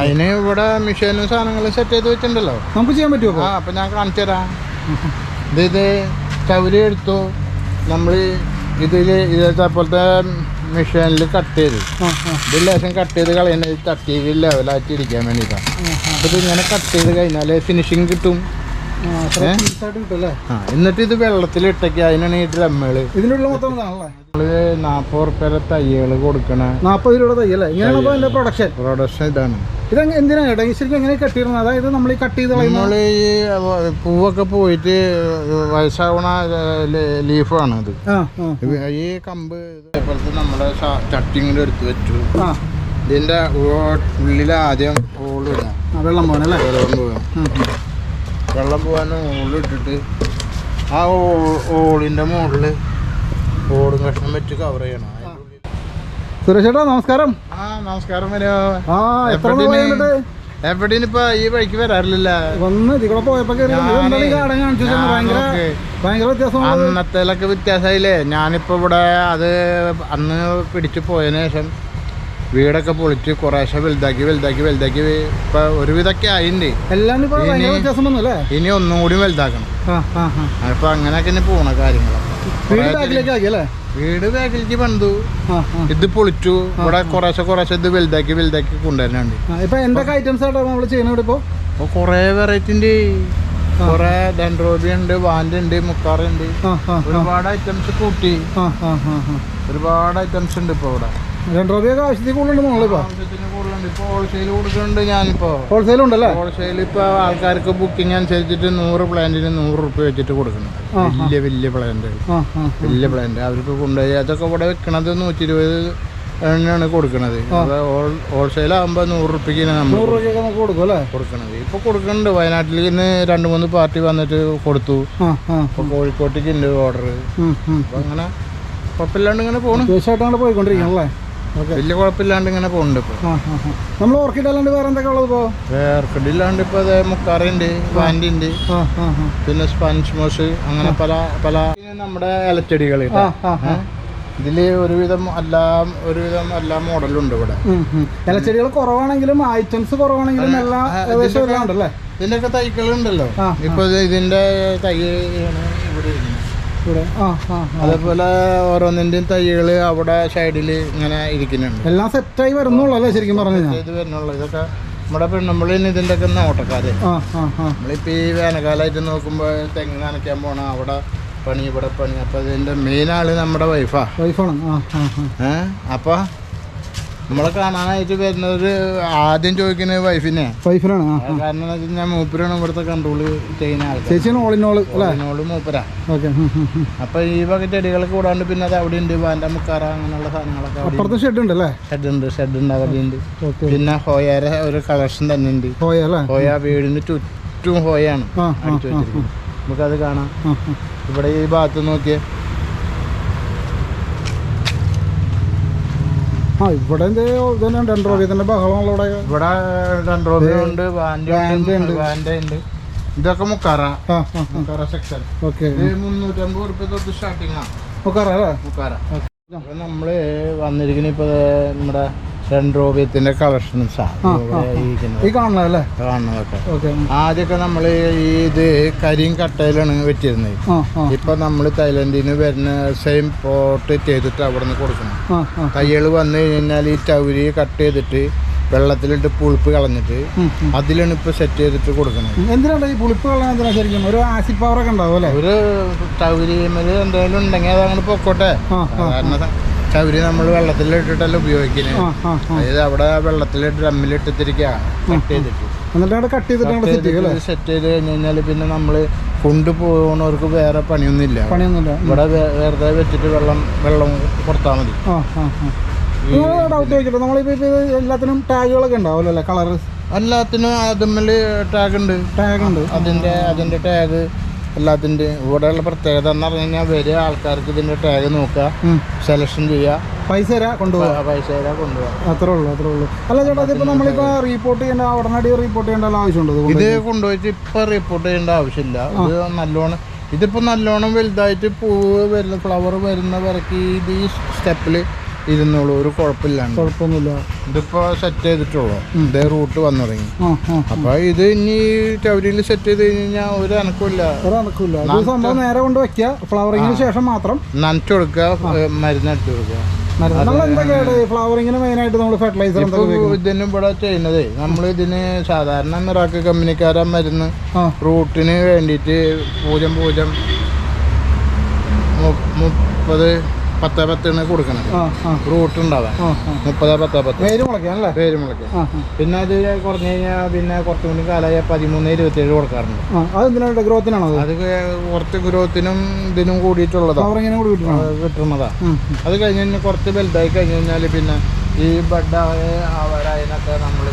അതിന് ഇവിടെ മെഷീനും സാധനങ്ങളും സെറ്റ് ചെയ്ത് വെച്ചിട്ടുണ്ടല്ലോ. നമുക്ക് ചെയ്യാൻ പറ്റുമോ ആ അപ്പൊ ഞാൻ കാണിച്ചു തരാം. ഇത് ഇത് ചവരി എടുത്തു. നമ്മൾ ഇതിൽ ഇതേത്തെ പോലത്തെ മെഷീനിൽ കട്ട് ചെയ്ത്. ഇത് ലേശം കട്ട് ചെയ്ത് കളയുന്നത് തട്ടി ലെവലായിട്ട് ഇരിക്കാൻ വേണ്ടിയിട്ടാണ്. അപ്പൊ ഇത് ഇങ്ങനെ കട്ട് ചെയ്ത് കഴിഞ്ഞാൽ ഫിനിഷിങ് കിട്ടും. എന്നിട്ട് ഇത് വെള്ളത്തിൽ ഇട്ടേക്ക്. അതിനാണ് ഈ ഡ്രമ്മുകൾ ഇതിനുള്ള മൊത്തം നാൽപ്പത് ഉറുപ്പ്യ തയ്യകൾ കൊടുക്കണ. നാപ്പത് രൂപ തയ്യല്ലേ ഇങ്ങനെയാണ് അപ്പോൾ എന്റെ പ്രൊഡക്ഷൻ പ്രൊഡക്ഷൻ ഇതാണ്. ഇത് എന്തിനാണ് ചേട്ടാ ഈ ശരിക്കും എങ്ങനെ കെട്ടിയിരുന്നത് അതായത് നമ്മൾ ഈ കട്ട് ചെയ്ത് നമ്മൾ ഈ പൂവൊക്കെ പോയിട്ട് വയസ്സാവണ ലീഫാണ് ഇത് ഇത് ഈ കമ്പ് ഇതേപോലത്തെ നമ്മുടെ ചട്ടിങ്ങോട് എടുത്ത് വെച്ചു. ഇതിന്റെ ഉള്ളിൽ ആദ്യം ഓളിടാം വെള്ളം പോകണല്ലേ വെള്ളം പോകാം വെള്ളം പോകാൻ ഓളിട്ടിട്ട് ആ ഓളിന്റെ മുകളിൽ ഓടും കഷ്ണം വെച്ച് കവർ ചെയ്യണം. അതിന്റെ ഉള്ളിൽ- സുരേഷ് ചേട്ടാ നമസ്കാരം. ആ നമസ്കാരം വരോ ആ എത്ര എവിടെയാണ്? ഇപ്പൊ ഈ വഴിക്ക് വരാറില്ല വന്ന് ഇതിൽ കൂടെ പോയപ്പോ അന്നത്തേലൊക്കെ വ്യത്യാസമായില്ലേ ഞാനിപ്പോ ഇവിടെ അത് അന്ന് പിടിച്ചു പോയതിനു ശേഷം വീടൊക്കെ പൊളിച്ച് കുറേശ്ശെ വലുതാക്കി വലുതാക്കി വലുതാക്കി ഇപ്പൊ ഒരുവിധമൊക്കെ ആയിണ്ട്. ഇനി- ഒന്നും കൂടി വലുതാക്കണം. ആ ആ ആ. അപ്പൊ അങ്ങനെയൊക്കെ ഇനി പോണ കാര്യങ്ങളൊക്കെ വീട് ബാക്കിലേക്ക് പണിതു. ഇത് പൊളിച്ചു. ഇവിടെ കുറേശ്ശെ കുറേശ്ശെ ഇത് വലുതാക്കി വലുതാക്കി കൊണ്ടുവരുന്നുണ്ട്. ഇപ്പൊ എന്തൊക്കെ ഐറ്റംസ് ആയിട്ടാണ് നമ്മൾ ചെയ്യുന്നത് ഇപ്പൊ? കൊറേ വെറൈറ്റി ഉണ്ട്. കൊറേ ഡെൻഡ്രോബി ഉണ്ട് വാൻഡ് ഉണ്ട് മുക്കാറുണ്ട് ഒരുപാട് ഐറ്റംസ് കൂട്ടി. ഒരുപാട് ഐറ്റംസ് ഉണ്ട് ഇപ്പൊ ഇവിടെ. രണ്ട് ആവശ്യത്തിൽ കൂടുതലുണ്ട് നമ്മളിപ്പോ ഹോൾസെയിൽ കൊടുക്കുന്നുണ്ട് ഞാനിപ്പോ. ഹോൾസെയിൽ ഉണ്ടല്ലേ? ഹോൾസെയിൽ ഇപ്പൊ ആൾക്കാർക്ക് ബുക്കിംഗ് അനുസരിച്ചിട്ട് നൂറ് പ്ലാന്റിന് നൂറ് റുപ്യ വെച്ചിട്ട് കൊടുക്കുന്നു. വലിയ വലിയ പ്ലാന്റുകൾ ആ വലിയ പ്ലാന്റ് അവർക്ക് കൊണ്ടുപോയി അതൊക്കെ ഇവിടെ വെക്കണത് നൂറ്റി ഇരുപത് എണ്ണയാണ് കൊടുക്കണത് ഹോൾസെയിൽ ആകുമ്പോൾ നൂറ് റുപ്യക്കാണ് നമ്മൾ കൊടുക്കണത്. ഇപ്പൊ കൊടുക്കുന്നുണ്ട് വയനാട്ടിൽ ഇന്ന് രണ്ട് മൂന്ന് പാർട്ടി വന്നിട്ട് കൊടുത്തു. ഇപ്പൊ കോഴിക്കോട്ടേക്ക് ഉണ്ട് ഓർഡർ അങ്ങനെ കുഴപ്പമില്ലാണ്ട് ഇങ്ങനെ പോകണം തീർച്ചയായിട്ടും പോയിക്കൊണ്ടിരിക്കണം അല്ലേ? വലിയ കുഴപ്പമില്ലാണ്ട് ഇങ്ങനെ പോകുന്നുണ്ട് ഇപ്പൊ. നമ്മൾ ഓർക്കിഡ് അല്ലാണ്ട് വേറെ എന്തൊക്കെ ഉള്ളത് ഇപ്പോ? ഇല്ലാണ്ട് ഇപ്പൊ അതെ മുക്കാറുണ്ട് വാൻഡി ഉണ്ട്. പിന്നെ സ്പാനിഷ് മോസ് അങ്ങനെ പല പല നമ്മുടെ ഇലച്ചെടികൾ ഇതിൽ ഒരുവിധം എല്ലാം ഒരുവിധം എല്ലാ മോഡലും ഉണ്ട് ഇവിടെ. ഇലച്ചെടികൾ കുറവാണെങ്കിലും ഐറ്റംസ് കുറവാണെങ്കിലും എല്ലാം ഏകദേശം എല്ലാം ഉണ്ടല്ലേ? ഇതിന്റെയൊക്കെ തൈകളുണ്ടല്ലോ ആ, ഇപ്പൊ ഇതിന്റെ തൈ ഇവിടെ. ഇവിടെ. അതേപോലെ ഓരോന്നിന്റെയും തൈകൾ അവിടെ സൈഡിൽ ഇങ്ങനെ ഇരിക്കുന്നുണ്ട്. എല്ലാം സെറ്റായി വരുന്നുള്ളൂ അല്ലേ ശരിക്കും പറഞ്ഞു ഇത് വരുന്നുള്ളൂ. ഇതൊക്കെ നമ്മുടെ പെണ്ണുമ്പളിന് ഇതിന്റെ ഒക്കെ ആ നമ്മളിപ്പോ ഈ വേനൽക്കാലമായിട്ട് നോക്കുമ്പോൾ തെങ്ങ് നനയ്ക്കാൻ പോണ അവിടെ പണി ഇവിടെ പണി. അപ്പൊ ഇതിന്റെ മെയിൻ ആൾ നമ്മുടെ വൈഫാ വൈഫാണ് ആ ആ ആ. അപ്പൊ നമ്മളെ കാണാനായിട്ട് വരുന്നത് ആദ്യം ചോദിക്കുന്നത് വൈഫിനെ. വൈഫിനാണ്. കാരണം ഞാൻ മൂപ്പരാണ് ഇവിടുത്തെ കൺട്രോൾ ചെയ്യുന്ന ആൾക്കാർ ചേച്ചിയാണ് അല്ലേ? അതിനോട് മൂപ്പരാ. ഓക്കെ. അപ്പൊ ഈ വക ചെടികൾ കൂടാണ്ട് പിന്നെ അത് അവിടെ ഉണ്ട് വാന്റെ മുക്കാറ അങ്ങനെയുള്ള സാധനങ്ങളൊക്കെ അപ്പുറത്ത് ഷെഡ് ഉണ്ട് അല്ലേ? ഷെഡ് ഉണ്ട് ഷെഡ് ഉണ്ട് അവിടെ ഉണ്ട്. പിന്നെ ഹോയാരെ ഒരു കളക്ഷൻ തന്നെ ഉണ്ട്. ഹോയ ഹോയ വീടിന് ചുറ്റും ഹോയാണ് അടിച്ചു വെച്ചിരിക്കുന്നത്. നമുക്കത് കാണാം. ഇവിടെ ഈ ഭാഗത്ത് നോക്കിയേ. ആ ഇവിടെ ഡെൻഡ്രോബിയത്തിന്റെ ബഹളമുള്ള ഇവിടെ ഇവിടെ ഡൻഡ്രോബിയ ഉണ്ട്. ഇതൊക്കെ മുക്കാറ. Section okay. മുന്നൂറ്റമ്പത് റുപ്യ തൊട്ട് സ്റ്റാർട്ടിങ് ആണ് മുക്കാറ മുക്കാറ. നമ്മൾ വന്നിരിക്കുന്ന ഇപ്പൊ നമ്മുടെ ഡൻഡ്രോബിയത്തിന്റെ കളക്ഷനും ഈ കാണുന്നതൊക്കെ. ആദ്യമൊക്കെ നമ്മൾ ഈ ഇത് കരിയും കട്ടയിലാണ് വെച്ചിരുന്നത്. ഇപ്പൊ നമ്മൾ തായ്ലൻഡിൽ നിന്ന് വരുന്ന സെയിം പോട്ട് ചെയ്തിട്ട് അവിടെ നിന്ന് കൊടുക്കണം തയ്യൽ വന്നു കഴിഞ്ഞാൽ ഈ ചൗരി കട്ട് ചെയ്തിട്ട് വെള്ളത്തിലിട്ട് പുളിപ്പ് കളഞ്ഞിട്ട്. അതിലാണ് ഇപ്പൊ സെറ്റ് ചെയ്തിട്ട് കൊടുക്കുന്നത്. എന്തിനാണ് ഈ പുളിപ്പ് കളയാൻ ശരിക്കും? ഒരു ആസിഡ് പവർ ഒക്കെ ഉണ്ടാവും അല്ലേ? ഒരു എന്തെങ്കിലും ഉണ്ടെങ്കിൽ അതങ്ങനെ പൊക്കോട്ടെ. ആ ചൗരി നമ്മൾ വെള്ളത്തിലിട്ടിട്ടല്ല ഉപയോഗിക്കുന്നത് അതായത് അവിടെ വെള്ളത്തിലിട്ട് ഡ്രമ്മിലിട്ടിരിക്കുക കട്ട് ചെയ്തിട്ട്. എന്നിട്ട് അവിടെ കട്ട് ചെയ്തിട്ട് അവിടെ സെറ്റ് ചെയ്ത് കഴിഞ്ഞ് കഴിഞ്ഞാൽ പിന്നെ നമ്മൾ കൊണ്ടുപോകണവർക്ക് വേറെ പണിയൊന്നുമില്ല. പണിയൊന്നുമില്ല. ഇവിടെ വെറുതെ വെച്ചിട്ട് വെള്ളം വെള്ളം കൊടുത്താൽ മതി. ഡൗട്ട് ചോദിക്കട്ടെ. എല്ലാത്തിനും ടാഗുകളൊക്കെ ഉണ്ടാവുമല്ലോ കളർ എല്ലാത്തിനും ടാഗ് ഉണ്ട് ടാഗ് ഉണ്ട് അതിന്റെ അതിന്റെ ടാഗ് എല്ലാത്തിന്റെ ഇവിടെയുള്ള പ്രത്യേകത എന്ന് പറഞ്ഞു കഴിഞ്ഞാൽ വരിക ആൾക്കാർക്ക് ഇതിന്റെ ടാഗ് നോക്കുക സെലക്ഷൻ ചെയ്യുക. പൈസ തരാ കൊണ്ടുപോകാം പൈസ തരാ കൊണ്ടുപോകാം അത്രേ ഉള്ളൂ അത്രേ ഉള്ളൂ. അല്ല ചേട്ടാ അതിപ്പോൾ നമ്മളിപ്പോൾ റിപ്പോർട്ട് ചെയ്യേണ്ട ഉടനടി റിപ്പോർട്ട് ചെയ്യേണ്ട ആവശ്യമുണ്ട് ഇത് കൊണ്ടുപോയിട്ട്? ഇപ്പൊ റിപ്പോർട്ട് ചെയ്യേണ്ട ആവശ്യമില്ല. ഇത് നല്ലോണം ഇതിപ്പോ നല്ലോണം വലുതായിട്ട് പൂവ് വരുന്ന ഫ്ലവർ വരുന്ന വരക്ക് ഇത് ഈ സ്റ്റെപ്പിൽ ഇരുന്നോളൂ ഒരു കുഴപ്പമില്ലാണ്ട്. കുഴപ്പമൊന്നുമില്ല. ഇതിപ്പോ സെറ്റ് ചെയ്തിട്ടുള്ളൂ. ഇതേ റൂട്ട് വന്നു തുടങ്ങി ആ ആ. അപ്പൊ ഇത് ഇനി ചവരിയിൽ സെറ്റ് ചെയ്ത് കഴിഞ്ഞാൽ ഒരു അനക്കില്ല ഒരു സംഭവം നേരെ കൊണ്ട് വെക്കുക. ഫ്ലവറിങ്ങിന് ശേഷം മാത്രം. നനച്ചു കൊടുക്കുക മരുന്ന് അടിച്ചു കൊടുക്കുക. ഫ്ലവറിങ്ങിന് മെയിനായിട്ട് നമ്മൾ ഫെർട്ടിലൈസർ? ഇതിന് ഇവിടെ ചെയ്യുന്നതേ നമ്മൾ ഇതിന് സാധാരണ മിറാക്ക് കമ്പനിക്കാരെ മരുന്ന് റൂട്ടിന് വേണ്ടിയിട്ട് പൂജ്യം പൂജ്യം മുപ്പത് പത്ത് പത്തിന് കൊടുക്കണം. റൂട്ട് ഉണ്ടാവാൻ മുപ്പത് പത്ത് പത്ത്. മുളയ്ക്കാൻ പേര് മുളയ്ക്ക്. ആ ആ. പിന്നെ അത് കുറഞ്ഞു കഴിഞ്ഞാൽ പിന്നെ കുറച്ചും കൂടി കാലമായ പതിമൂന്ന് ഇരുപത്തേഴ് കൊടുക്കാറുണ്ട്. അതെന്തിനാണ് ഗ്രോത്തിനാണോ അത്? കുറച്ച് ഗ്രോത്തിനും ഇതിനും കൂടിയിട്ടുള്ളതാ. ഫ്ലവറിങ്ങിന് കൂടി കിട്ടണോ അത് കിട്ടുന്നതാ. അത് കഴിഞ്ഞ് കഴിഞ്ഞാൽ കുറച്ച് വലുതായി കഴിഞ്ഞു കഴിഞ്ഞാൽ പിന്നെ ഈ ബഡ് അവരായതിനൊക്കെ നമ്മൾ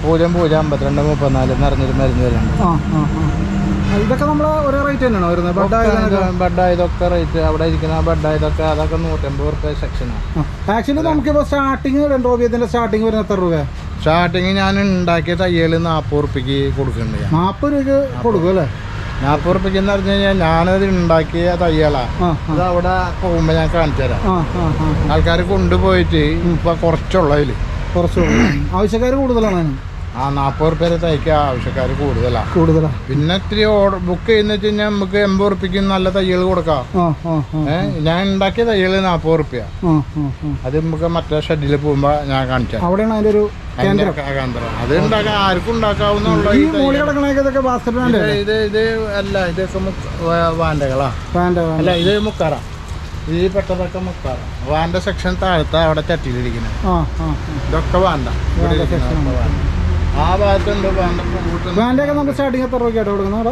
പൂജ്യം പൂജ്യം അമ്പത്തിരണ്ട് മുപ്പത്തിനാല് നിറഞ്ഞൊരു മരുന്ന് വരുന്നുണ്ട് ഇതൊക്കെ നമ്മൾ ഒരേ റേറ്റ് തന്നെയാണോ വരുന്നത്? ബെഡ് ബഡായതൊക്കെ റേറ്റ് അവിടെ ഇരിക്കുന്ന ബഡായതൊക്കെ അതൊക്കെ നൂറ്റമ്പത് റുപ്യ സെക്ഷനാണ് ആക്ച്വലി നമുക്കിപ്പോൾ സ്റ്റാർട്ടിങ് ഡെൻഡ്രോബിയത്തിന്റെ സ്റ്റാർട്ടിങ് വരുന്ന എത്ര രൂപ സ്റ്റാർട്ടിങ് ഞാൻ ഉണ്ടാക്കിയ തയ്യൽ നാൽപ്പത് റുപ്യക്ക് കൊടുക്കുന്നുണ്ട് നാപ്പത് നാൽപ്പത് രൂപയ്ക്ക് കൊടുക്കും അല്ലേ? നാൽപ്പത് റുപ്യക്ക് എന്ന് പറഞ്ഞു കഴിഞ്ഞാൽ ഞാനത് ഉണ്ടാക്കിയ തയ്യലാണ് അത് അവിടെ പോകുമ്പോൾ ഞാൻ കാണിച്ചു തരാം. ആൾക്കാർ കൊണ്ടുപോയിട്ട് ഇപ്പൊ കുറച്ചുള്ള. അതിൽ കുറച്ച് ആവശ്യക്കാർ കൂടുതലാണ് ആ നാൽപ്പത് റുപ്യ തയ്ക്കാൻ ആവശ്യക്കാർ കൂടുതലാണ് കൂടുതലാ. പിന്നെ ഇത്തിരി ഓർഡർ ബുക്ക് ചെയ്യുന്ന വെച്ച് കഴിഞ്ഞാൽ നമുക്ക് എൺപത് റുപ്യക്ക് നല്ല തയ്യൽ കൊടുക്കാം. ഞാൻ ഉണ്ടാക്കിയ തയ്യൽ നാൽപ്പത് റുപ്യ. അത് നമുക്ക് മറ്റേ ഷെഡിൽ പോകുമ്പോ ഞാൻ കാണിച്ചു. അവിടെയാണ് അതിന്റെ ഒരു അത് ഉണ്ടാക്കാൻ ആർക്കും പാന്റ് ഇത് അല്ല ഇതൊക്കെ വാൻഡകളാ. അല്ല ഇത് മുക്കാറ. ഈ പെട്ടതൊക്കെ മുക്കാറ. വാന്റെ സെക്ഷൻ താഴത്തെ അവിടെ ചട്ടിയിലിരിക്കുന്നത്. ഇതൊക്കെ വാണ്ട വാണ്ട. ആ ഭാഗത്തുണ്ട് വാൻഡ പൂട്ടുണ്ട്. ഒക്കെ നമുക്ക് സ്റ്റാർട്ടിങ് എത്ര രൂപയ്ക്കായിട്ട് കൊടുക്കുന്നത്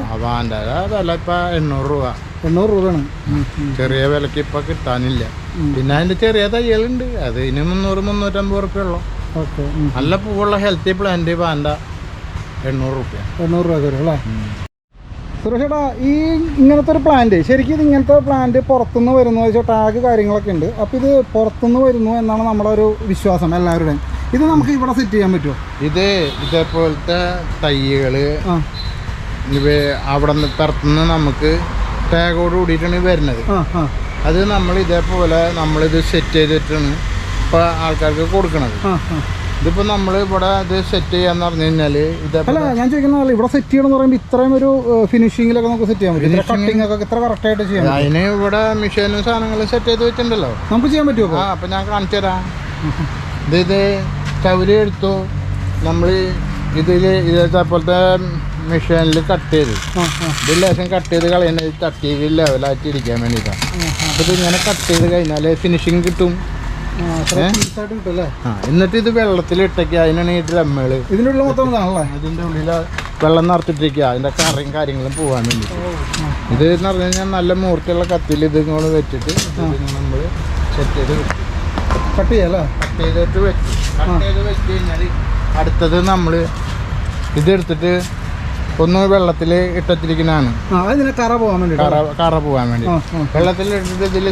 അതല്ല ഇപ്പൊ എണ്ണൂറ് രൂപ. എണ്ണൂറ് രൂപയാണ്. ചെറിയ വിലക്ക് ഇപ്പൊ കിട്ടാനില്ല. പിന്നെ അതിന്റെ ചെറിയ തയ്യലുണ്ട്. അത് ഇനി മുന്നൂറ് മുന്നൂറ്റമ്പത് റുപ്യ ഉള്ളു. ഓക്കെ നല്ല പൂവുള്ള ഹെൽത്തി പ്ലാന്റ് വാൻഡ എണ്ണൂറ് റുപ്യ. എണ്ണൂറ് രൂപ വരും അല്ലേ? സുരേഷേട്ടാ ഈ ഇങ്ങനത്തെ ഒരു പ്ലാന്റ് ശരിക്കും ഇത് ഇങ്ങനത്തെ പ്ലാന്റ് പുറത്തുനിന്ന് വരുന്നു വെച്ചാൽ ടാഗ് കാര്യങ്ങളൊക്കെ ഉണ്ട്. അപ്പൊ ഇത് പുറത്തുനിന്ന് വരുന്നു എന്നാണ് നമ്മളൊരു ഒരു വിശ്വാസം എല്ലാവരുടെയും. ഇത് നമുക്ക് ഇവിടെ സെറ്റ് ചെയ്യാൻ പറ്റുമോ ഇത് ഇതേപോലത്തെ ഇവ അവിടെ നിന്ന് പുറത്തുനിന്ന് നമുക്ക് ടാഗോട് കൂടിയിട്ടാണ് വരുന്നത്. അത് നമ്മൾ ഇതേപോലെ നമ്മളിത് സെറ്റ് ചെയ്തിട്ടാണ് ഇപ്പൊ ആൾക്കാർക്ക് കൊടുക്കണത്. ഇതിപ്പോ നമ്മൾ ഇവിടെ ഇത് സെറ്റ് ചെയ്യാന്ന് പറഞ്ഞു കഴിഞ്ഞാൽ അല്ല ഞാൻ ചോദിക്കുന്നത് ഇവിടെ സെറ്റ് ചെയ്യണം എന്ന് പറയുമ്പോൾ ഇത്രയും ഒരു ഫിനിഷിംഗിലൊക്കെ നമുക്ക് സെറ്റ് ചെയ്യാൻ പറ്റും. കട്ടിംഗ് ഒക്കെ ഇത്ര കറക്റ്റ് ആയിട്ട് ചെയ്യാം അതിന് ഇവിടെ മെഷീനും സാധനങ്ങളും സെറ്റ് ചെയ്ത് വെച്ചിട്ടുണ്ടല്ലോ. നമുക്ക് ചെയ്യാൻ പറ്റുമോ ആ അപ്പം ഞാൻ കാണിച്ചു തരാം ഇത് ഇത് ചവരി എടുത്തു. നമ്മൾ ഇതിൽ പോലത്തെ മെഷീനിൽ കട്ട് ചെയ്തു. ഇത് ലേശം കട്ട് ചെയ്ത് കളയുന്നത് തട്ടി ലെവലാക്കി ഇരിക്കാൻ വേണ്ടിയിട്ടാണ് അപ്പോൾ ഇത് ഇങ്ങനെ കട്ട് ചെയ്ത് കഴിഞ്ഞാൽ ഫിനിഷിങ് കിട്ടും. എന്നിട്ട് ഇത് വെള്ളത്തിൽ ഇട്ടേക്കുക അതിനാണ് ഈ ഡ്രമ്മുകൾ ഇതിന്റെ ഉള്ളിൽ മൊത്തം ഉള്ളിൽ വെള്ളം നിറച്ചിട്ടിരിക്കുക അതിന്റെ കറിയും കാര്യങ്ങളും പോകാൻ വേണ്ടി. ഇത് എന്ന് പറഞ്ഞു കഴിഞ്ഞാൽ നല്ല മൂർത്തിയുള്ള കത്തിൽ ഇത് ഇങ്ങോട്ട് വെച്ചിട്ട് നമ്മൾ സെറ്റ് ചെയ്ത്. കട്ട് ചെയ്തിട്ട് വെച്ചു കട്ട് ചെയ്ത് വെച്ച് കഴിഞ്ഞാൽ അടുത്തത് നമ്മൾ ഇതെടുത്തിട്ട് ഒന്ന് വെള്ളത്തിൽ അതിനെ കറ പോകാൻ വേണ്ടി കറ പോകാൻ വേണ്ടി. വെള്ളത്തിൽ ഇട്ടിട്ട് ഇതിൽ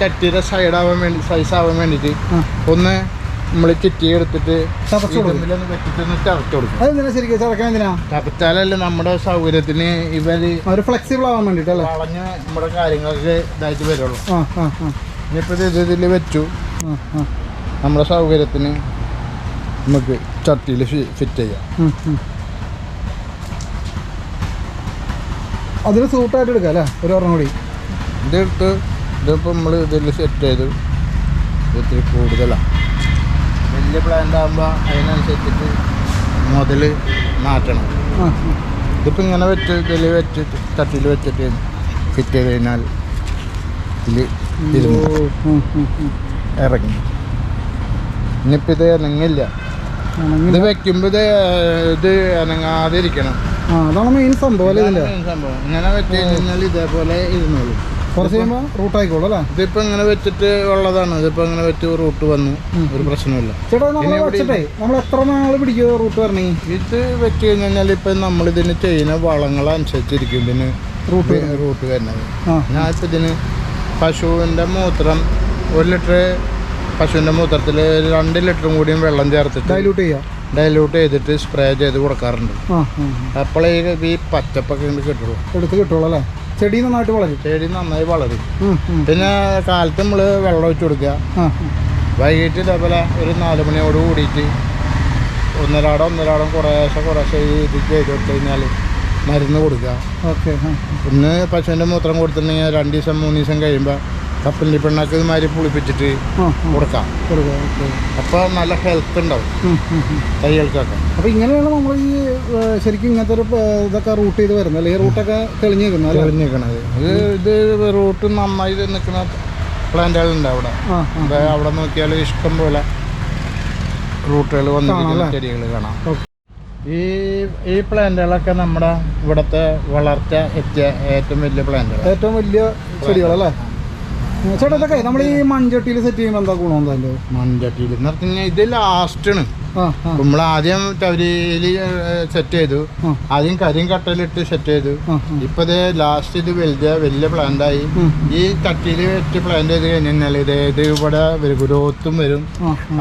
ചട്ടിയുടെ സൈഡ് ആവാൻ വേണ്ടി സൈസ് ആവാൻ വേണ്ടിയിട്ട് ആ. ഒന്ന് നമ്മൾ ചിറ്റി എടുത്തിട്ട് ചതച്ചാലല്ലേ നമ്മുടെ സൗകര്യത്തിന് ഇവർ ഫ്ലെക്സിബിൾ ആവാൻ വേണ്ടിട്ടല്ലേ നമ്മുടെ കാര്യങ്ങളൊക്കെ ഇതായിട്ട് വരുള്ളൂ. ഇനിയിപ്പോൾ ഇത് ഇതിൽ വെച്ചു. നമ്മുടെ സൗകര്യത്തിന് നമുക്ക് ചട്ടിയിൽ ഫിറ്റ് ചെയ്യാം. അതിന് സൂട്ടായിട്ട് എടുക്കാം അല്ലേ? ഒരു ഒരെണ്ണം കൂടി. ഇതെടുത്ത് ഇതിപ്പോൾ നമ്മൾ ഇതിൽ സെറ്റ് ചെയ്തു ഇത് ഇത്തിരി കൂടുതലാണ് വലിയ പ്ലാന്റ് ആകുമ്പോൾ അതിനനുസരിച്ചിട്ട് മുതൽ മാറ്റണം. ഇതിപ്പോൾ ഇങ്ങനെ വെച്ച് ഇതിൽ വെച്ചിട്ട് ചട്ടിയിൽ വെച്ചിട്ട് ഫിറ്റ് ചെയ്ത് കഴിഞ്ഞാൽ ഓ, ഇരുന്ന്. ഇറങ്ങി. ഇനിയിപ്പോൾ ഇത് ഇണങ്ങില്ല ഇത് വെക്കുമ്പോൾ ഇത് ഇത് ഇണങ്ങാതിരിക്കണം അതാണ് മെയിൻ സംഭവം അല്ലേ ഇതിന്റെ സംഭവം. ഇങ്ങനെ വെച്ച് കഴിഞ്ഞാൽ ഇതേപോലെ ഇരുന്നോളൂ. കുറച്ച് കഴിയുമ്പോൾ അല്ലേ? ഇതിപ്പോൾ ഇങ്ങനെ വെച്ചിട്ട് ഉള്ളതാണ്. ഇതിപ്പോൾ ഇങ്ങനെ വെച്ച് റൂട്ട് വന്നു. ഒരു പ്രശ്നമില്ല ചേട്ടാ നമ്മൾ വെച്ചിട്ടേ നമ്മൾ എത്ര നാൾ റൂട്ട് വരണേ? ഇത് വെച്ച് കഴിഞ്ഞാൽ ഇപ്പം നമ്മളിതിന് ചെയ്യുന്ന വളങ്ങളനുസരിച്ചിരിക്കും. ഇതിന് റൂട്ട് റൂട്ട് വരുന്നത്. ഞാൻ ഇതിന് പശുവിന്റെ മൂത്രം ഒരു ലിറ്റർ പശുവിന്റെ മൂത്രത്തിൽ രണ്ട് ലിറ്ററും കൂടിയും വെള്ളം ചേർത്തിട്ട് ഡൈലൂട്ട് ചെയ്യാം? ഡൈലൂട്ട് ചെയ്തിട്ട് സ്പ്രേ ചെയ്ത് കൊടുക്കാറുണ്ട്. അപ്പോഴേ ഈ പച്ചപ്പൊക്കെ കിട്ടുള്ളൂ. എടുത്ത് കിട്ടുള്ളൂ അല്ലേ? ചെടി നന്നായിട്ട് വളരും. ചെടി നന്നായി വളരും. പിന്നെ കാലത്ത് നമ്മൾ വെള്ളം ഒഴിച്ച് കൊടുക്കുക. വൈകിട്ട് ഇതേപോലെ ഒരു നാല് മണിയോട് കൂടിയിട്ട് ഒന്നരാടം ഒന്നരാടം കുറേശ്ശെ കുറേശ്ശെ ഈ ഇത് ചെയ്ത് കൊടുത്തു കഴിഞ്ഞാൽ മരുന്ന് കൊടുക്കുക. ഓക്കെ ഒന്ന് പശുവിന്റെ മൂത്രം കൊടുത്തിട്ടുണ്ടെങ്കിൽ രണ്ട് ദിവസം മൂന്ന് ദിവസം കഴിയുമ്പോൾ കപ്പലിന്റെ പെണ്ണാക്ക് ഇതുമാതിരി പുളിപ്പിച്ചിട്ട് കൊടുക്കാം. അപ്പോൾ നല്ല ഹെൽത്ത് ഉണ്ടാവും. തൈകൾക്കൊക്കെ. അപ്പോൾ ഇങ്ങനെയാണ് നമ്മൾ ഈ ശരിക്കും ഇങ്ങനത്തെ ഒരു ഇതൊക്കെ റൂട്ട് ചെയ്ത് വരുന്നത് അല്ലെങ്കിൽ ഈ റൂട്ടൊക്കെ തെളിഞ്ഞു നിൽക്കുന്നത് തെളിഞ്ഞു തെളിഞ്ഞിരിക്കണത് ഇത് ഇത് റൂട്ട് നന്നായി നിൽക്കുന്ന പ്ലാന്റുകളുണ്ട് അവിടെ. അവിടെ നോക്കിയാൽ ഇഷ്ടം പോലെ റൂട്ടുകൾ വന്നിരിക്കുന്ന കാണാം ചെടികൾ കാണാം. ഈ ഈ പ്ലാന്റുകളൊക്കെ നമ്മുടെ ഇവിടുത്തെ വളർച്ച എത്തിയ ഏറ്റവും വലിയ പ്ലാന്റുകൾ ഏറ്റവും വലിയ ചെടികളല്ലേ? ചേട്ടാ ഇതൊക്കെ നമ്മൾ ഈ മൺചട്ടിയിൽ സെറ്റ് ചെയ്യുമ്പോൾ എന്താ ഗുണം എന്താ മൺചട്ടിയിൽ എന്ന് പറഞ്ഞു കഴിഞ്ഞാൽ ഇത് ലാസ്റ്റാണ് നമ്മൾ ആദ്യം ചവരിയിൽ സെറ്റ് ചെയ്തു. ആദ്യം കരിയും കട്ടലിട്ട് സെറ്റ് ചെയ്തു. ഇപ്പൊ ലാസ്റ്റ് ഇത് വലുത് വലിയ പ്ലാന്റ് ആയി. ഈ ചട്ടിയിൽ വെച്ച് പ്ലാന്റ് ചെയ്ത് കഴിഞ്ഞാൽ ഇത് ഇത് ഇവിടെ ഗ്രോത്തും വരും.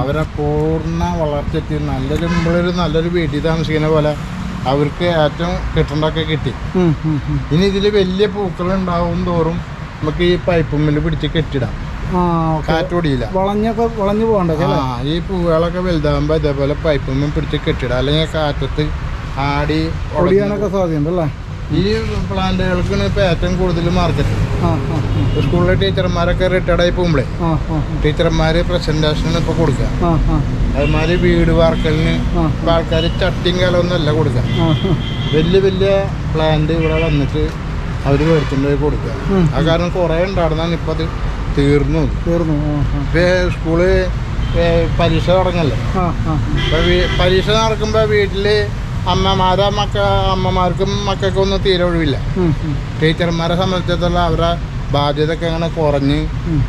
അവരെ പൂർണ വളർച്ചയ്ക്ക് നല്ലൊരു നമ്മളൊരു നല്ലൊരു വീട്ടിൽ താമസിക്കുന്ന പോലെ അവർക്ക് ഏറ്റവും കിട്ടണ്ടൊക്കെ കിട്ടി. ഇനി ഇതിൽ വലിയ പൂക്കളുണ്ടാവും തോറും നമുക്ക് ഈ പൈപ്പുമ്മിൽ പിടിച്ച് കെട്ടിടാം. കാറ്റോടിയില്ല. വളഞ്ഞൊക്കെ വളഞ്ഞു അല്ലേ? ആ ഈ പൂവുകളൊക്കെ വലുതാകുമ്പോൾ ഇതേപോലെ പൈപ്പുമ്മിൽ പിടിച്ച് കെട്ടിടാം. അല്ലെങ്കിൽ കാറ്റത്ത് ആടി ഒടിയാനൊക്കെ സാധ്യതയുണ്ട് ഈ പ്ലാന്റുകൾക്കാണ് ഇപ്പൊ ഏറ്റവും കൂടുതൽ മാർക്കറ്റ്. സ്കൂളിലെ ടീച്ചർമാരൊക്കെ റിട്ടയർഡ് ആയി പോകുമ്പോഴേ ടീച്ചർമാർ പ്രസന്റേഷനാണ് ഇപ്പോൾ കൊടുക്കുക അതുമാതിരി വീട് വാർക്കലിന് ആൾക്കാർ ചട്ടിയും കലമൊന്നുമല്ല കൊടുക്കുക ആ വലിയ വലിയ പ്ലാന്റ് ഇവിടെ വന്നിട്ട് അവർ വെളിച്ചെണ്ണ പോയി കൊടുക്കുക ആ കാരണം കുറേ ഉണ്ടായിരുന്നാണ് ഇപ്പം അത് തീർന്നു. തീർന്നു. ഇപ്പം സ്കൂൾ പരീക്ഷ തുടങ്ങല്ലേ? ഇപ്പം പരീക്ഷ നടക്കുമ്പോൾ വീട്ടിൽ അമ്മമാരെ മക്ക അമ്മമാർക്കും മക്കൾക്കും ഒന്നും തീരെ ഒഴിവില്ല. ടീച്ചർമാരെ സംബന്ധിച്ചിടത്തോളം അവരുടെ ബാധ്യത ഒക്കെ അങ്ങനെ കുറഞ്ഞ്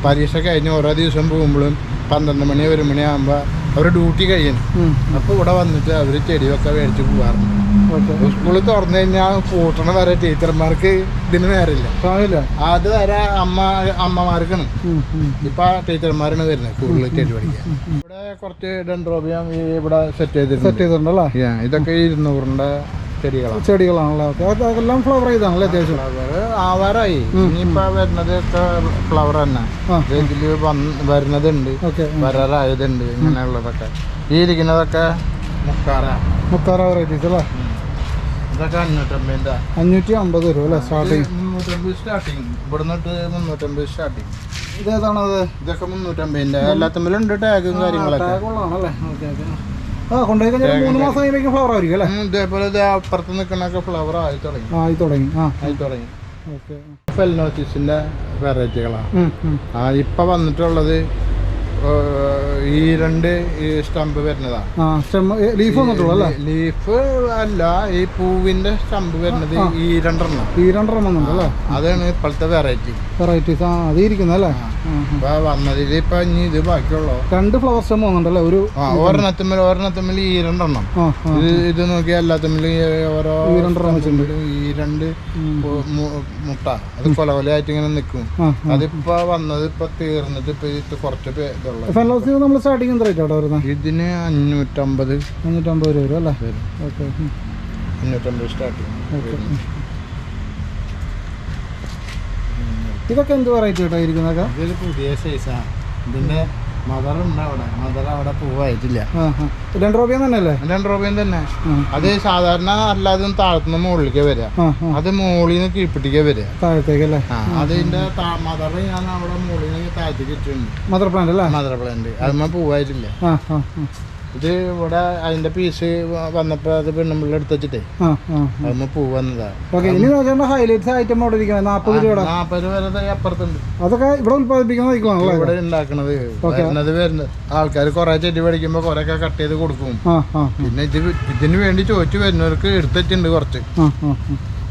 പരീക്ഷ കഴിഞ്ഞ് ഓരോ ദിവസം പോകുമ്പോഴും പന്ത്രണ്ട് മണി ഒരു മണിയാകുമ്പോ അവർ ഡ്യൂട്ടി കഴിയണം. അപ്പൊ അപ്പോൾ ഇവിടെ വന്നിട്ട് അവർ ചെടിയൊക്കെ മേടിച്ച് പോകാറുണ്ട് സ്കൂളിൽ തുറന്നു കഴിഞ്ഞാൽ കൂട്ടണ വരെ ടീച്ചർമാർക്ക് ഇതിന് നേരമില്ല. സാധില്ല അത് വരെ അമ്മ അമ്മമാർക്കാണ്. ഇപ്പൊ ടീച്ചർമാരാണ് വരുന്നത് സ്കൂളിൽ പഠിക്കാൻ ഇവിടെ കുറച്ച് ഡെൻഡ്രോബിയം ഇവിടെ സെറ്റ് സെറ്റ് ചെയ്തിട്ടുണ്ട് ചെയ്തിട്ടുണ്ടല്ലേ? Yeah, ഇതൊക്കെ ഇരുന്നൂറിന്റെ ചെടികളാണ്. ചെടികളാണല്ലോ? അതെല്ലാം ഫ്ലവർ ചെയ്താണല്ലോ അത്യാവശ്യം? ആവാറായി. ഇനിയിപ്പോ വരുന്നത് ഫ്ലവർ തന്നെ. വരുന്നത് ഉണ്ട് ഇതിൽ വരുന്നതുണ്ട്. വരാറായതുണ്ട് ഇങ്ങനെയുള്ളതൊക്കെ. ഈ ഇരിക്കുന്നതൊക്കെ മുക്കാറ. മുക്കാറ വെറൈറ്റീസ് അല്ലേ? ഇതൊക്കെ അഞ്ഞൂറ്റമ്പതിന്റെ അഞ്ഞൂറ്റി അമ്പത് രൂപ അല്ലേ സ്റ്റാർട്ടിങ് മുന്നൂറ്റമ്പത് സ്റ്റാർട്ടിങ് ഇവിടുന്നിട്ട് മുന്നൂറ്റമ്പത് സ്റ്റാർട്ടിങ് ഇതേതാണത്? ഇതൊക്കെ മുന്നൂറ്റമ്പതിന്റെ. എല്ലാത്തുമ്പിലും ഉണ്ട് ടാഗും കാര്യങ്ങളൊക്കെ. ടാഗുള്ളതാണല്ലേ ഓക്കെ ഓക്കെ ആ കൊണ്ടുപോയി കഴിഞ്ഞാൽ മൂന്ന് മാസം കഴിയുമ്പോഴേക്കും ഫ്ലവർ ആയിരിക്കും അല്ലേ? ഇതേപോലെ ഇത് അപ്പുറത്ത് നിൽക്കണൊക്കെ ഫ്ലവർ ആയി തുടങ്ങി. ആയി തുടങ്ങി. ആ. ആയി തുടങ്ങി. ഓക്കെ വെറൈറ്റികളാണ് ആ ഇപ്പൊ വന്നിട്ടുള്ളത് ഈ രണ്ട് ഈ സ്റ്റമ്പ് വരുന്നതാണ്. ആ ലീഫ് വന്നിട്ടുള്ളൂ അല്ലേ? ലീഫ് അല്ല ഈ പൂവിന്റെ സ്റ്റമ്പ് വരുന്നത് ഈ രണ്ടെണ്ണം. ഈ രണ്ടെണ്ണം അതാണ് ഇപ്പോഴത്തെ വെറൈറ്റി വെറൈറ്റീസ് ആ അത് അപ്പൊ വന്നതിൽ ഇപ്പൊ ഇനി ഇത് ബാക്കിയുള്ളൂ? രണ്ട് ഫ്ലവർ സ്റ്റെം വന്നിട്ടുണ്ടല്ലേ? ഒരു ഒരെണ്ണത്തുമ്മൽ ഒരെണ്ണത്തുമ്മൽ ഈ രണ്ടെണ്ണം. ഇത് ഇത് നോക്കിയാൽ എല്ലാത്തുമ്മിൽ ഓരോ ഈ രണ്ട് മുട്ട. അത് കൊല കൊലയായിട്ട് ഇങ്ങനെ നിൽക്കും അതിപ്പോ വന്നത് ഇപ്പൊ തീർന്നിട്ട് ഇപ്പൊ ഇത് കുറച്ച് ഫെലോസി നമ്മൾ സ്റ്റാർട്ടിങ് എന്താ റേറ്റ് വരുന്നത് ഇതിന് അഞ്ഞൂറ്റമ്പത് അഞ്ഞൂറ്റമ്പത് രൂപ അല്ലേ? ഓക്കെ അഞ്ഞൂറ്റമ്പത് സ്റ്റാർട്ടിങ് ഓക്കെ ഇതൊക്കെ എന്ത് വെറൈറ്റി കേട്ടോ ഇരിക്കുന്നതൊക്കെ? ഇതൊരു പുതിയ സൈസാണ് ഇതിന്റെ മദർ ഉണ്ട് അവിടെ. മദർ അവിടെ പൂവായിട്ടില്ല. ആ ആ. തന്നെ അല്ലേ രണ്ട് രൂപയും തന്നെ അത് സാധാരണ അല്ലാതെ താഴത്തുനിന്ന് മുകളിലേക്ക് വരിക അത് മുകളിൽ നിന്ന് കീഴ്പിട്ടിക്ക വരിക താഴത്തേക്ക് അല്ലേ അതിന്റെ മദർ ഞാൻ അവിടെ മുകളിൽ നിന്ന് താഴത്തേക്ക് ഇട്ടിട്ടുണ്ട്. മദർ പ്ലാന്റ് അല്ലേ? മദർ പ്ലാന്റ് അതുമ്മ പൂവായിട്ടില്ല. ഇത് ഇവിടെ അതിന്റെ പീസ് വന്നപ്പോ അത് പെണ്ണുമ്പിള്ള എടുത്ത് വെച്ചിട്ടേ. അതുമ്മ പൂ വന്നതാണ് ഓക്കെ ഇനി നോക്കിയാൽ ഹൈലൈറ്റ്സ് ഐറ്റം അവിടെ ഇരിക്കുന്നത് നാൽപ്പത് രൂപയുടെ? നാപ്പത് വരെ ദേ അപ്പുറത്തുണ്ട്. അതൊക്കെ ഇവിടെ സൈക്കിളാണല്ലേ ഇവിടെ ഉണ്ടാക്കണത് വരുന്നത് വരുന്നത് ആൾക്കാർ കുറെ ചെടി മേടിക്കുമ്പോ കുറെ ഒക്കെ കട്ട് ചെയ്ത് കൊടുക്കും. പിന്നെ ഇത് ഇതിന് വേണ്ടി ചോദിച്ചു വരുന്നവർക്ക് എടുത്തിട്ടുണ്ട് കുറച്ച്.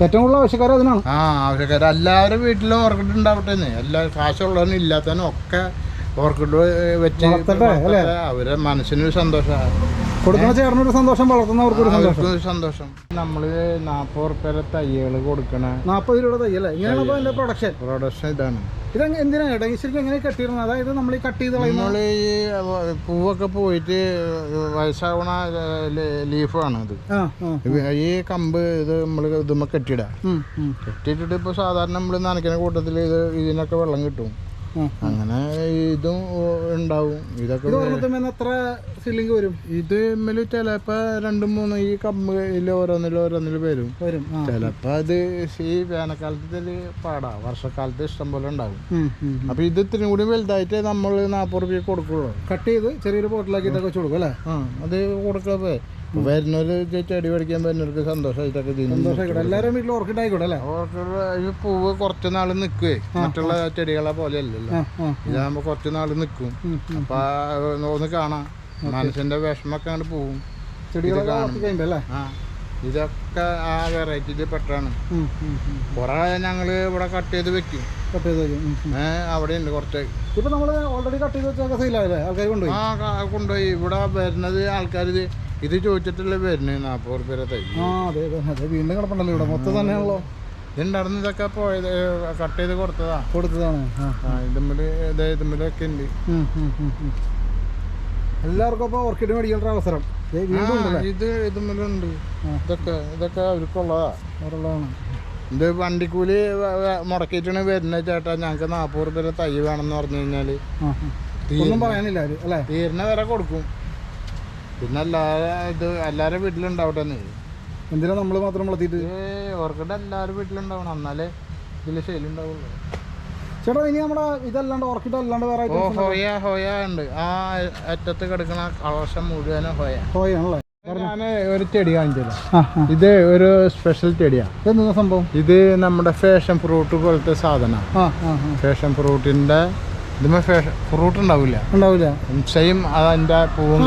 ഏറ്റവും കൂടുതൽ ആവശ്യക്കാർ അതിനാണ്? ആ ആവശ്യക്കാർ എല്ലാവരും വീട്ടിലും ഉറക്കിട്ടുണ്ടാവട്ടെ എല്ലാ കാശുള്ളവനും ഇല്ലാത്തവനും ഒക്കെ ഓർക്കിഡ് വെച്ച്? അവരെ മനസ്സിനൊരു സന്തോഷമാണ് കൊടുക്കുന്ന ചേർന്നൊരു സന്തോഷം വളർത്തുന്നവർക്കൊരു സന്തോഷം. സന്തോഷം. നമ്മൾ നാപ്പത് ഉറുപ്പ്യ തയ്യകൾ കൊടുക്കണ. നാൽപ്പത് രൂപയുടെ തയ്യല്ലേ ഇങ്ങനെയാണ് അതിന്റെ പ്രൊഡക്ഷൻ പ്രൊഡക്ഷൻ ഇതാണ്. ഇത് എന്തിനാണ് ഈ ശരിക്കും എങ്ങനെ കെട്ടിയിരുന്നത്? അതായത് നമ്മൾ ഈ കട്ട് ചെയ്ത് നമ്മൾ ഈ പൂവൊക്കെ പോയിട്ട് വയസ്സാവണ ലീഫാണ് ഇത്. ഈ കമ്പ് ഇത് നമ്മൾ ഇതുമ്മ കെട്ടിയിടാം. ഇപ്പൊ കെട്ടിയിട്ടിട്ട് ഇപ്പോൾ സാധാരണ നമ്മൾ നനയ്ക്കുന്ന കൂട്ടത്തിൽ ഇത് ഇതിനൊക്കെ വെള്ളം കിട്ടും. അങ്ങനെ ഇതും ഉണ്ടാവും. ഇതൊക്കെ എത്ര സില്ലിങ് വരും? ഇത് ഇമ്മൽ ചിലപ്പോ രണ്ടും മൂന്നും ഈ കമ്പിൽ ഓരോന്നിൽ ഓരോന്നിൽ വരും. വരും. ചിലപ്പോ അത് ഈ വേനൽക്കാലത്ത് പാടാ. വർഷക്കാലത്ത് ഇഷ്ടം പോലെ ഉണ്ടാവും. അപ്പൊ ഇത് ഇത്തിരി കൂടി വലുതായിട്ട് നമ്മൾ നാപ്പത് റുപ്യ കൊടുക്കുള്ളൂ. കട്ട് ചെയ്ത് ചെറിയൊരു ബോട്ടിലാക്കി ഇതൊക്കെ വെച്ച് കൊടുക്കും അല്ലേ? അത് കൊടുക്കപ്പോ വരുന്നവര് ഇത് ചെടി പഠിക്കാൻ വരുന്നവർക്ക് സന്തോഷമായിട്ടൊക്കെ സന്തോഷമായിക്കോട്ടെ എല്ലാവരും വീട്ടിൽ ഓർക്കിഡ് ആയിക്കോട്ടെ അല്ലേ ഓർക്കിഡ് ഈ പൂവ് കുറച്ച് നാൾ നിൽക്കുവേ മറ്റുള്ള ചെടികളെ പോലെ അല്ലല്ലോ ഇതാകുമ്പോൾ കുറച്ച് നാൾ നിൽക്കും അപ്പൊ ഒന്ന് കാണാം. മനസ്സിന്റെ വിഷമൊക്കെ അങ്ങോട്ട് പോവും. ചെടികളൊക്കെ ഇതൊക്കെ ആ വെറൈറ്റിയിൽ പെട്ടാണ് കൊറേ. ഞങ്ങൾ ഇവിടെ കട്ട് ചെയ്ത് വെക്കും. കട്ട് ചെയ്ത് വെക്കും. അവിടെ ഉണ്ട് കുറച്ച്. ഇപ്പൊ നമ്മൾ ഓൾറെഡി കട്ട് ചെയ്ത് വെച്ചൊക്കെ സെയിലായല്ലേ ആൾക്കാർ കൊണ്ടുപോയി? ആ കൊണ്ടുപോയി. ഇവിടെ വരുന്നത് ആൾക്കാർ ഇത് ചോദിച്ചിട്ടല്ലേ വരുന്നത് നാൽപ്പത് റുപ്യ തൈ. ആ അതെ അതെ വീണ്ടും കിടപ്പുണ്ടല്ലോ ഇവിടെ. മൊത്തം തന്നെയാണല്ലോ. ഇതുണ്ടായിരുന്നു ഇതൊക്കെ പോയത് കട്ട് ചെയ്ത് കൊടുത്തതാ. കൊടുത്തതാണ്. ആ ഇതുമ്മിൽ ഇത് ഇതുമ്മിലൊക്കെ ഉണ്ട്. എല്ലാവർക്കും അപ്പോൾ ഓർക്കിഡ് മേടിക്കേണ്ട അവസരം. ഇത് ഇതുമുണ്ട്. ഇതൊക്കെ ഇതൊക്കെ അവർക്കുള്ളതാ. വേറുള്ളതാണ് ഇത് വണ്ടിക്കൂലി മുടക്കിട്ടാണ് വരുന്ന മുടക്കിയിട്ടാണ് വരുന്നത് ചേട്ടാ. ഞങ്ങൾക്ക് നാൽപ്പത് റുപ്യ തൈ വേണമെന്ന് പറഞ്ഞു കഴിഞ്ഞാൽ ആ. ഒന്നും പറയാനില്ല അല്ലേ? തീരുന്ന വരെ കൊടുക്കും. പിന്നെ ഇത് എല്ലാവരും വീട്ടിലുണ്ടാവട്ടെ എന്തിനാ നമ്മൾ മാത്രം വളർത്തിയിട്ട്? ഓർക്കിഡ് എല്ലാവരും വീട്ടിലുണ്ടാവണം. എന്നാലേ ഇതിൽ ശൈലുണ്ടാവുള്ളൂ ചേട്ടാ ഇനി നമ്മുടെ ഇതല്ലാണ്ട് ഓർക്കിഡ് അല്ലാണ്ട് വേറെ ഓ ഹോയ ഹോയ ഉണ്ട്. ആ അറ്റത്ത് കിടക്കുന്ന കളക്ഷൻ മുഴുവനും ഹോയ. ഹോയാണല്ലേ? ഞാൻ ഒരു ചെടി കാണിച്ചില്ല ഇത് ഒരു സ്പെഷ്യൽ ചെടിയാണ് എന്താ സംഭവം? ഇത് നമ്മുടെ ഫാഷൻ ഫ്രൂട്ട് പോലത്തെ സാധനം. ആ ഫ്രൂട്ടിന്റെ ആ. ഫാഷൻ ഫ്രൂട്ടിന്റെ ഇതുമേ ഫാഷൻ ഫ്രൂട്ട് ഉണ്ടാവില്ല ഉണ്ടാവില്ല സെയിം അതിന്റെ പൂവും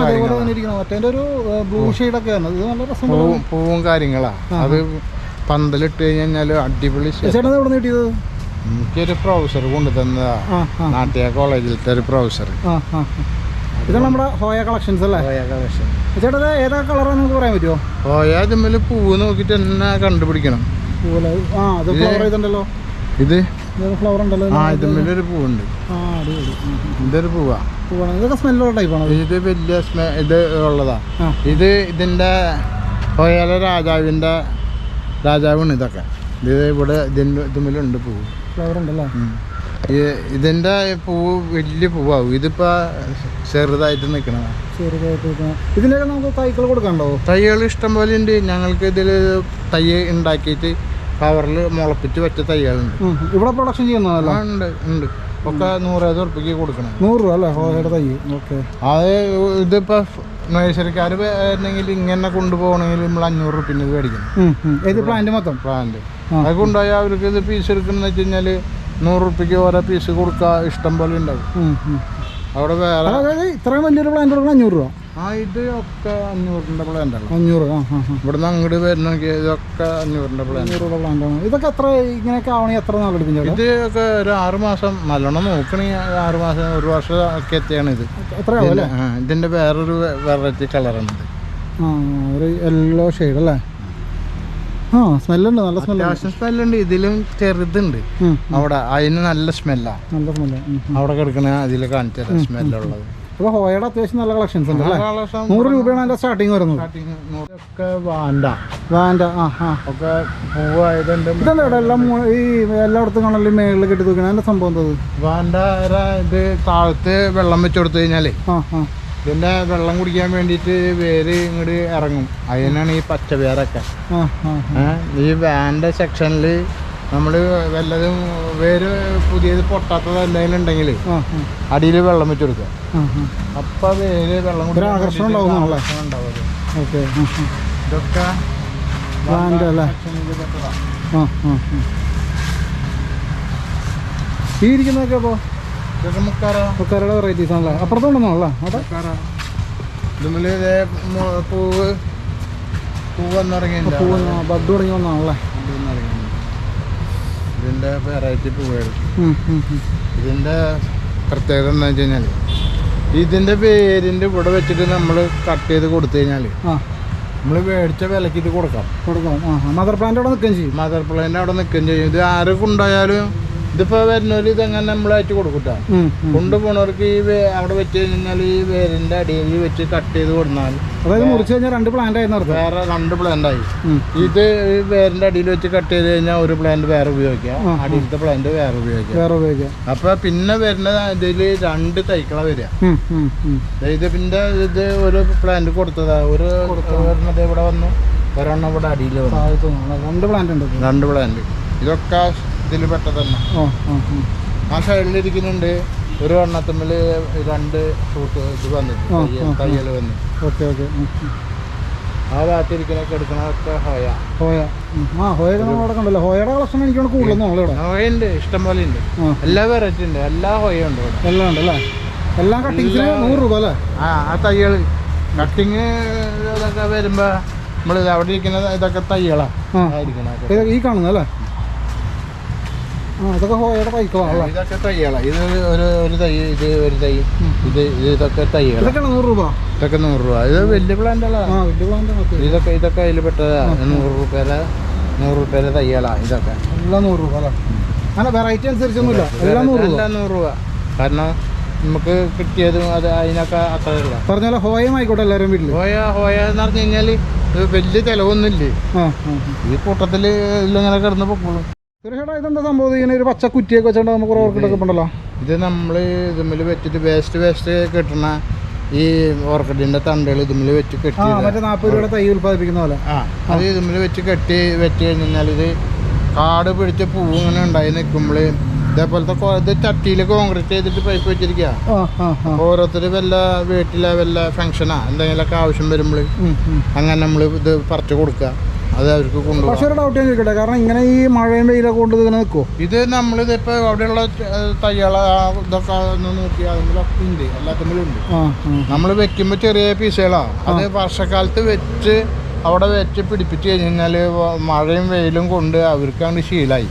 പൂവും. കാര്യങ്ങളാ. അത് പന്തലിട്ട് കഴിഞ്ഞാൽ അടിപൊളി ചേട്ടൻ എവിടെ നിന്ന് കിട്ടിയത്? എനിക്കൊരു പ്രൊഫസർ കൊണ്ടു തന്നതാ ആ ആ. നാട്യ കോളേജിലത്തെ ഒരു പ്രൊഫസർ ആ ആ ആ. ഇതാണ് നമ്മുടെ ഹോയ കളക്ഷൻസ് അല്ലേ? ഹോയ കളക്ഷൻ ചേട്ടാ ഇത് ഏതാ കളറാന്ന് നമുക്ക് പറയാൻ പറ്റുമോ ഹോയ അതുമ്മേൽ പൂവ് നോക്കിയിട്ട് തന്നെ കണ്ടുപിടിക്കണം. പൂവല ആ അത് ഫ്ലവർ ചെയ്തിട്ടുണ്ടല്ലോ. ഇത്? ഫ്ലവർ ഉണ്ടല്ലോ ആ ഇതുമ്മേലൊരു പൂവുണ്ട്. ഇതൊരു പൂവാ. പൂവാണ്. ഇതൊക്കെ സ്മെല്ലുള്ള ടൈപ്പാണ് ഇത്? വലിയ സ്മെ ഇത് ഉള്ളതാ. ഇത് ഇതിന്റെ ഹോയാലെ രാജാവിന്റെ രാജാവാണ് ഇതൊക്കെ. ഇത് ഇവിടെ ഇതിന്റെ ഇതുമ്മിലുണ്ട് പൂവ്. ഫ്ലവർ ഉണ്ടല്ലേ ഇതിന്റെ പൂവ് വലിയ പൂവാകും ഇതിപ്പോ ചെറുതായിട്ട് നിൽക്കണതാണ് ചെറുതായിട്ട് ഇരിക്കുന്ന- നമുക്ക് തൈകൾ കൊടുക്കണ്ടോ തൈകൾ ഇഷ്ടം പോലെ ഉണ്ട്. ഞങ്ങൾക്ക് ഇതിൽ തൈ ഉണ്ടാക്കിയിട്ട് കവറിൽ മുളപ്പിച്ച് വെച്ച തൈകളുണ്ട്. ഇവിടെ പ്രൊഡക്ഷൻ ചെയ്യുന്നതല്ല? ഉണ്ട് ഉണ്ട്. ഒക്കെ നൂറായിരം ഉറപ്പിക്ക് കൊടുക്കണം. നൂറ് രൂപ അല്ലേ? ഹോയയുടെ തൈ. ഓക്കെ. അത് ഇതിപ്പോൾ നഴ്സറിക്കാർ വരണമെങ്കിൽ ഇങ്ങനെ കൊണ്ടുപോകണമെങ്കിൽ നമ്മൾ അഞ്ഞൂറ് ഇത് മേടിക്കണം. ഏത് പ്ലാന്റ് മൊത്തം? പ്ലാന്റ് ആ. അത് കൊണ്ടുപോയി അവർക്ക് ഇത് പീസ് എടുക്കണമെന്ന് വെച്ച് കഴിഞ്ഞാൽ നൂറ് റുപ്യക്ക് ഓരോ പീസ് കൊടുക്കുക ഇഷ്ടം പോലെ ഉണ്ടാവും. അവിടെ വേറെ അതായത് ഇത്രയും വലിയൊരു പ്ലാന്റ് കൊടുക്കണം അഞ്ഞൂറ് രൂപ. ആ ഇത് ഒക്കെ അഞ്ഞൂറിന്റെ പ്ലാന്റ് ആണ്. അഞ്ഞൂറ് ആ ആ ഇവിടുന്ന് അങ്ങോട്ട് വരണമെങ്കിൽ ഇതൊക്കെ അഞ്ഞൂറിന്റെ പ്ലാന്റ് അഞ്ഞൂറ് രൂപ പ്ലാന്റ് ആണ്. ഇതൊക്കെ എത്ര ഇങ്ങനെയൊക്കെ ആവണമെങ്കിൽ എത്ര നാളെടുക്കും ഇത് ഒക്കെ ഒരു ആറ് മാസം നല്ലോണം നോക്കണേ ആറ് മാസം ഒരു വർഷം ഒക്കെ എത്തിയാണ് ഇത്. ഇതിന്റെ അല്ലേ? ഇതിന്റെ വേറൊരു വെറൈറ്റി കളറാണ് ഇത്. ആ ഒരു യെല്ലോ ഷെയ്ഡ് അല്ലേ? ആ സ്മെല്ലുണ്ട് നല്ല സ്മെല്ല് സ്മെല്ലുണ്ട് ഇതിലും ചെറുതുണ്ട്. അവിടെ അതിന് നല്ല സ്മെല്ലാ. നല്ല സ്മെല്ല് അവിടെ കിടക്കണ അതിൽ കാണിച്ച സ്മെല്ലുള്ളത്. അപ്പോൾ ഹോയയുടെ അത്യാവശ്യം നല്ല കളക്ഷൻസ് ഉണ്ട് അല്ലേ നൂറ് രൂപയാണ് അതിന്റെ സ്റ്റാർട്ടിങ് വരുന്നത്. ഒക്കെ വാണ്ട. വാന്റെ ആ ആ. ഒക്കെ പൂവായതുണ്ട്. ഇതെന്താ ഇവിടെ എല്ലാം ഈ എല്ലായിടത്തും കാണാൻ മേളിൽ കെട്ടി തൂക്കണം? അതിന്റെ സംഭവം എന്തത്? വാൻഡ ഇത് താഴത്ത് വെള്ളം വെച്ച് കൊടുത്തു കഴിഞ്ഞാലേ ആ ആ. ഇതിന്റെ വെള്ളം കുടിക്കാൻ വേണ്ടിയിട്ട് വേര് ഇങ്ങോട്ട് ഇറങ്ങും. അതിനാണ് ഈ പച്ച വേരൊക്കെ ആ ആ. ഏ, ഈ വാന്റെ സെക്ഷനിൽ നമ്മൾ വല്ലതും വേര് പുതിയത് പൊട്ടാത്തത് എന്തെങ്കിലും ഉണ്ടെങ്കിൽ അടിയിൽ വെള്ളം വെച്ച് കൊടുക്കുക. അപ്പം വേര് വെള്ളം കുടിക്കാൻ ആകർഷണം വേണ്ടിയിട്ട് ഉണ്ടാവുന്നതാണല്ലേ? ഉണ്ടാവും ഓക്കെ ഇതൊക്കെ. ഈ ഇരിക്കുന്നതൊക്കെ അപ്പോൾ ഇതൊക്കെ മുക്കാറോ കരയുടെ വെറൈറ്റീസ് ആണല്ലേ അപ്പുറത്തുണ്ടെന്നാണല്ലേ മു- പൂവ് പൂവ് ബഡ് തുടങ്ങി വന്നാണല്ലേ. ഇതിന്റെ വെറൈറ്റി ഉം. ഇതിന്റെ പ്രത്യേകത എന്താ വെച്ച് കഴിഞ്ഞാൽ ഇതിന്റെ പേരിന്റെ ഇവിടെ വെച്ചിട്ട് നമ്മൾ കട്ട് ചെയ്ത് കൊടുത്തു കഴിഞ്ഞാൽ ആ. നമ്മൾ മേടിച്ച വിലക്ക് ഇത് കൊടുക്കാം. കൊടുക്കാം. മദർ പ്ലാന്റ് അവിടെ നിൽക്കുകയും ചെയ്യും. മദർ പ്ലാന്റ് അവിടെ നിൽക്കുകയും ചെയ്യും. ഇത് ആരൊക്കെ കൊണ്ടുപോയാലും ഇതിപ്പോ വരുന്നവര് ഇതെങ്ങനെ നമ്മളായിട്ട് കൊടുക്കൂട്ടാ? ഉം, ഉം. കൊണ്ടുപോണവർക്ക് ഈ അവിടെ വെച്ച് കഴിഞ്ഞാൽ ഈ വേരിന്റെ അടിയിൽ വെച്ച് കട്ട് ചെയ്ത് കൊടുത്താൽ അതായത് മുറിച്ച് കഴിഞ്ഞാൽ രണ്ട് പ്ലാന്റ് ആയിരുന്നു വേറെ രണ്ട് പ്ലാന്റ് ആയി. ഇത് ഈ വേരിന്റെ അടിയിൽ വെച്ച് കട്ട് ചെയ്ത് കഴിഞ്ഞാൽ ഒരു പ്ലാന്റ് വേറെ ഉപയോഗിക്കാം. അടിയിലത്തെ പ്ലാന്റ് വേറെ ഉപയോഗിക്കാം. വേറെ ഉപയോഗിക്കാം. അപ്പൊ പിന്നെ വരുന്ന ഇതിൽ രണ്ട് തൈക്കള വരിക. ഇത് പിന്നെ ഇത് ഒരു പ്ലാന്റ് കൊടുത്തതാ. ഒരു കൊടുത്തത്. ഇവിടെ വന്നു. ഒരെണ്ണം ഇവിടെ അടിയിൽ വന്നു. രണ്ട് പ്ലാന്റ് ഉണ്ട്. രണ്ട് പ്ലാന്റ് ഇതൊക്കെ ഇതിൽ പെട്ടതന്നെ ഓ ആ സൈഡിലിരിക്കുന്നുണ്ട് ഒരു എണ്ണത്തുമ്മിൽ രണ്ട് ഷൂട്ട് ഇത് വന്നിട്ട് തയ്യൽ. വന്നു. Okay okay. ആ ഭാഗത്തിരിക്കണൊക്കെ എടുക്കണൊക്കെ ഹോയ. ഹോയ. ആ അവിടെ കണ്ടല്ലോ. ഹോയയുടെ കളക്ഷൻ എനിക്ക് കൂടുതൽ ഹോയുണ്ട് ഇഷ്ടം പോലെ ഉണ്ട്. എല്ലാ വെറൈറ്റി ഉണ്ട്. എല്ലാ ഹോയ ഉണ്ട് ഇവിടെ. എല്ലാം ഉണ്ട് അല്ലേ? എല്ലാം കട്ടിങ്സിന് നൂറ് രൂപ അല്ലേ? ആ ആ തയ്യൽ കട്ടിങ് ഇതൊക്കെ വരുമ്പോ നമ്മൾ അവിടെ ഇരിക്കുന്ന ഇതൊക്കെ തയ്യളാ ഈ കാണുന്നത് ആ ഇതൊക്കെ ഹോയയുടെ ഇതൊക്കെ തയ്യളാ ഇത് ഒരു ഒരു തൈ ഇത് ഒരു തൈ ഇത് ഇത് ഇതൊക്കെ തയ്യളാ ഇതൊക്കെയാണ് നൂറ് രൂപ? ഇതൊക്കെ നൂറ് രൂപ. ഇത് വലിയ പ്ലാന്റുകളാ. ആ വലിയ പ്ലാന്റ് ആണ് ഇതൊക്കെ ഇതൊക്കെ അതിൽ പെട്ടതാ. നൂറ് രൂപയുടെ നൂറ് രൂപയുടെ തയ്യലാ ഇതൊക്കെ. എല്ലാം നൂറ് രൂപ അല്ലേ? അങ്ങനെ വെറൈറ്റി അനുസരിച്ചൊന്നുമില്ല. എല്ലാം നൂറ് രൂപ. എല്ലാം നൂറ് രൂപ. കാരണം നമുക്ക് കിട്ടിയതും അത് അതിനൊക്കെ അത്രയുള്ള പറഞ്ഞ പോലെ ഹോയം ആയിക്കോട്ടെ എല്ലാവരും വീട്ടിൽ ഹോയ ഹോയ എന്ന് പറഞ്ഞു കഴിഞ്ഞാൽ വലിയ ചിലവൊന്നുമില്ലേ. ഈ കൂട്ടത്തിൽ ഇല്ലങ്ങനെ കിടന്ന് പൊക്കോളും. സുരേഷേട്ടാ ഇതെന്താ സംഭവം? ഇങ്ങനെ ഒരു പച്ച കുറ്റിയൊക്കെ വെച്ചോണ്ട് നമുക്ക് ഓർക്കിഡൊക്കെ ഉണ്ടല്ലോ. ഇത് നമ്മൾ ഇതുമ്മിൽ വെച്ചിട്ട് വേസ്റ്റ് വേസ്റ്റ് കിട്ടണ ഈ ഓർക്കിഡിന്റെ തണ്ടുകൾ ഇതുമ്മിൽ വെച്ച് കെട്ടി ആ മറ്റേ നാൽപ്പത് രൂപയുടെ തൈ ഉൽപ്പാദിപ്പിക്കുന്ന പോലെ. ആ അത് ഇതുമ്മിൽ വെച്ച് കെട്ടി വെച്ച് കഴിഞ്ഞാൽ ഇത് കാട് പിടിച്ച പൂവ് ഇങ്ങനെ ഉണ്ടായി നിൽക്കുമ്പോൾ ഇതേപോലത്തെ ഇത് ചട്ടിയിൽ കോൺക്രീറ്റ് ചെയ്തിട്ട് പൈപ്പ് വെച്ചിരിക്കുക ഓരോരുത്തർ വല്ല വീട്ടിലെ വല്ല ഫംഗ്ഷനാ എന്തെങ്കിലുമൊക്കെ ആവശ്യം വരുമ്പോൾ. അങ്ങനെ നമ്മൾ ഇത് പറിച്ചു കൊടുക്കുക അത് അവർക്ക് പക്ഷെ ഒരു ഡൗട്ട് ഞാൻ ചോദിക്കട്ടെ? കാരണം ഇങ്ങനെ ഈ മഴയും വെയിലൊക്കെ കൊണ്ട് ഇങ്ങനെ നിൽക്കുമോ ഇത് നമ്മളിത് ഇപ്പോൾ അവിടെയുള്ള തയ്യാള ഇതൊക്കെ ഒന്ന് നോക്കി അതിലൊക്കെ ഉണ്ട്. എല്ലാത്തിനും ഉണ്ട്. നമ്മൾ വെക്കുമ്പോൾ ചെറിയ പീസുകളാണ് അത് വർഷക്കാലത്ത് വെച്ച് അവിടെ വെച്ച് പിടിപ്പിച്ച് കഴിഞ്ഞാൽ മഴയും വെയിലും കൊണ്ട് അവർക്കാണ് ശീലായി.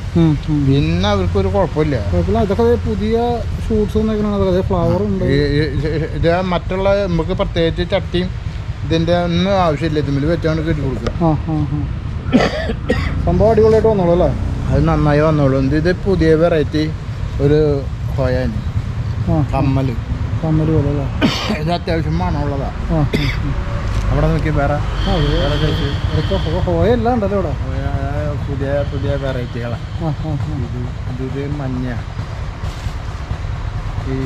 പിന്നെ അവർക്ക് ഒരു കുഴപ്പമില്ല. ഇതൊക്കെ പുതിയ ഫ്രൂട്ട്സ് ഫ്ലവർ ഉണ്ട്. ഇത് മറ്റുള്ള നമുക്ക് പ്രത്യേകിച്ച് ചട്ടിയും ഇതിന്റെ ഒന്നും ആവശ്യമില്ല. ഇതിൽ വെച്ചാണ് കെട്ടി കൊടുക്കുക. ആ ആ ആ. സംഭവം അടിപൊളിയായിട്ട് വന്നോളൂ അല്ലേ? അത് നന്നായി വന്നോളൂ. ഇത് ഇത് പുതിയ വെറൈറ്റി ഒരു ഹോയാണ് കമ്മൽ കമ്മൽ പോലെ അല്ലേ? ഇത് അത്യാവശ്യം മണമുള്ളതാ. ആ ആ, ആ. അവിടെ നോക്കി വേറെ. ഹോയ എല്ലാം ഉണ്ടല്ലോ ഇവിടെ. പുതിയ പുതിയ വെറൈറ്റികളാണ് ഇത് മഞ്ഞ. ഈ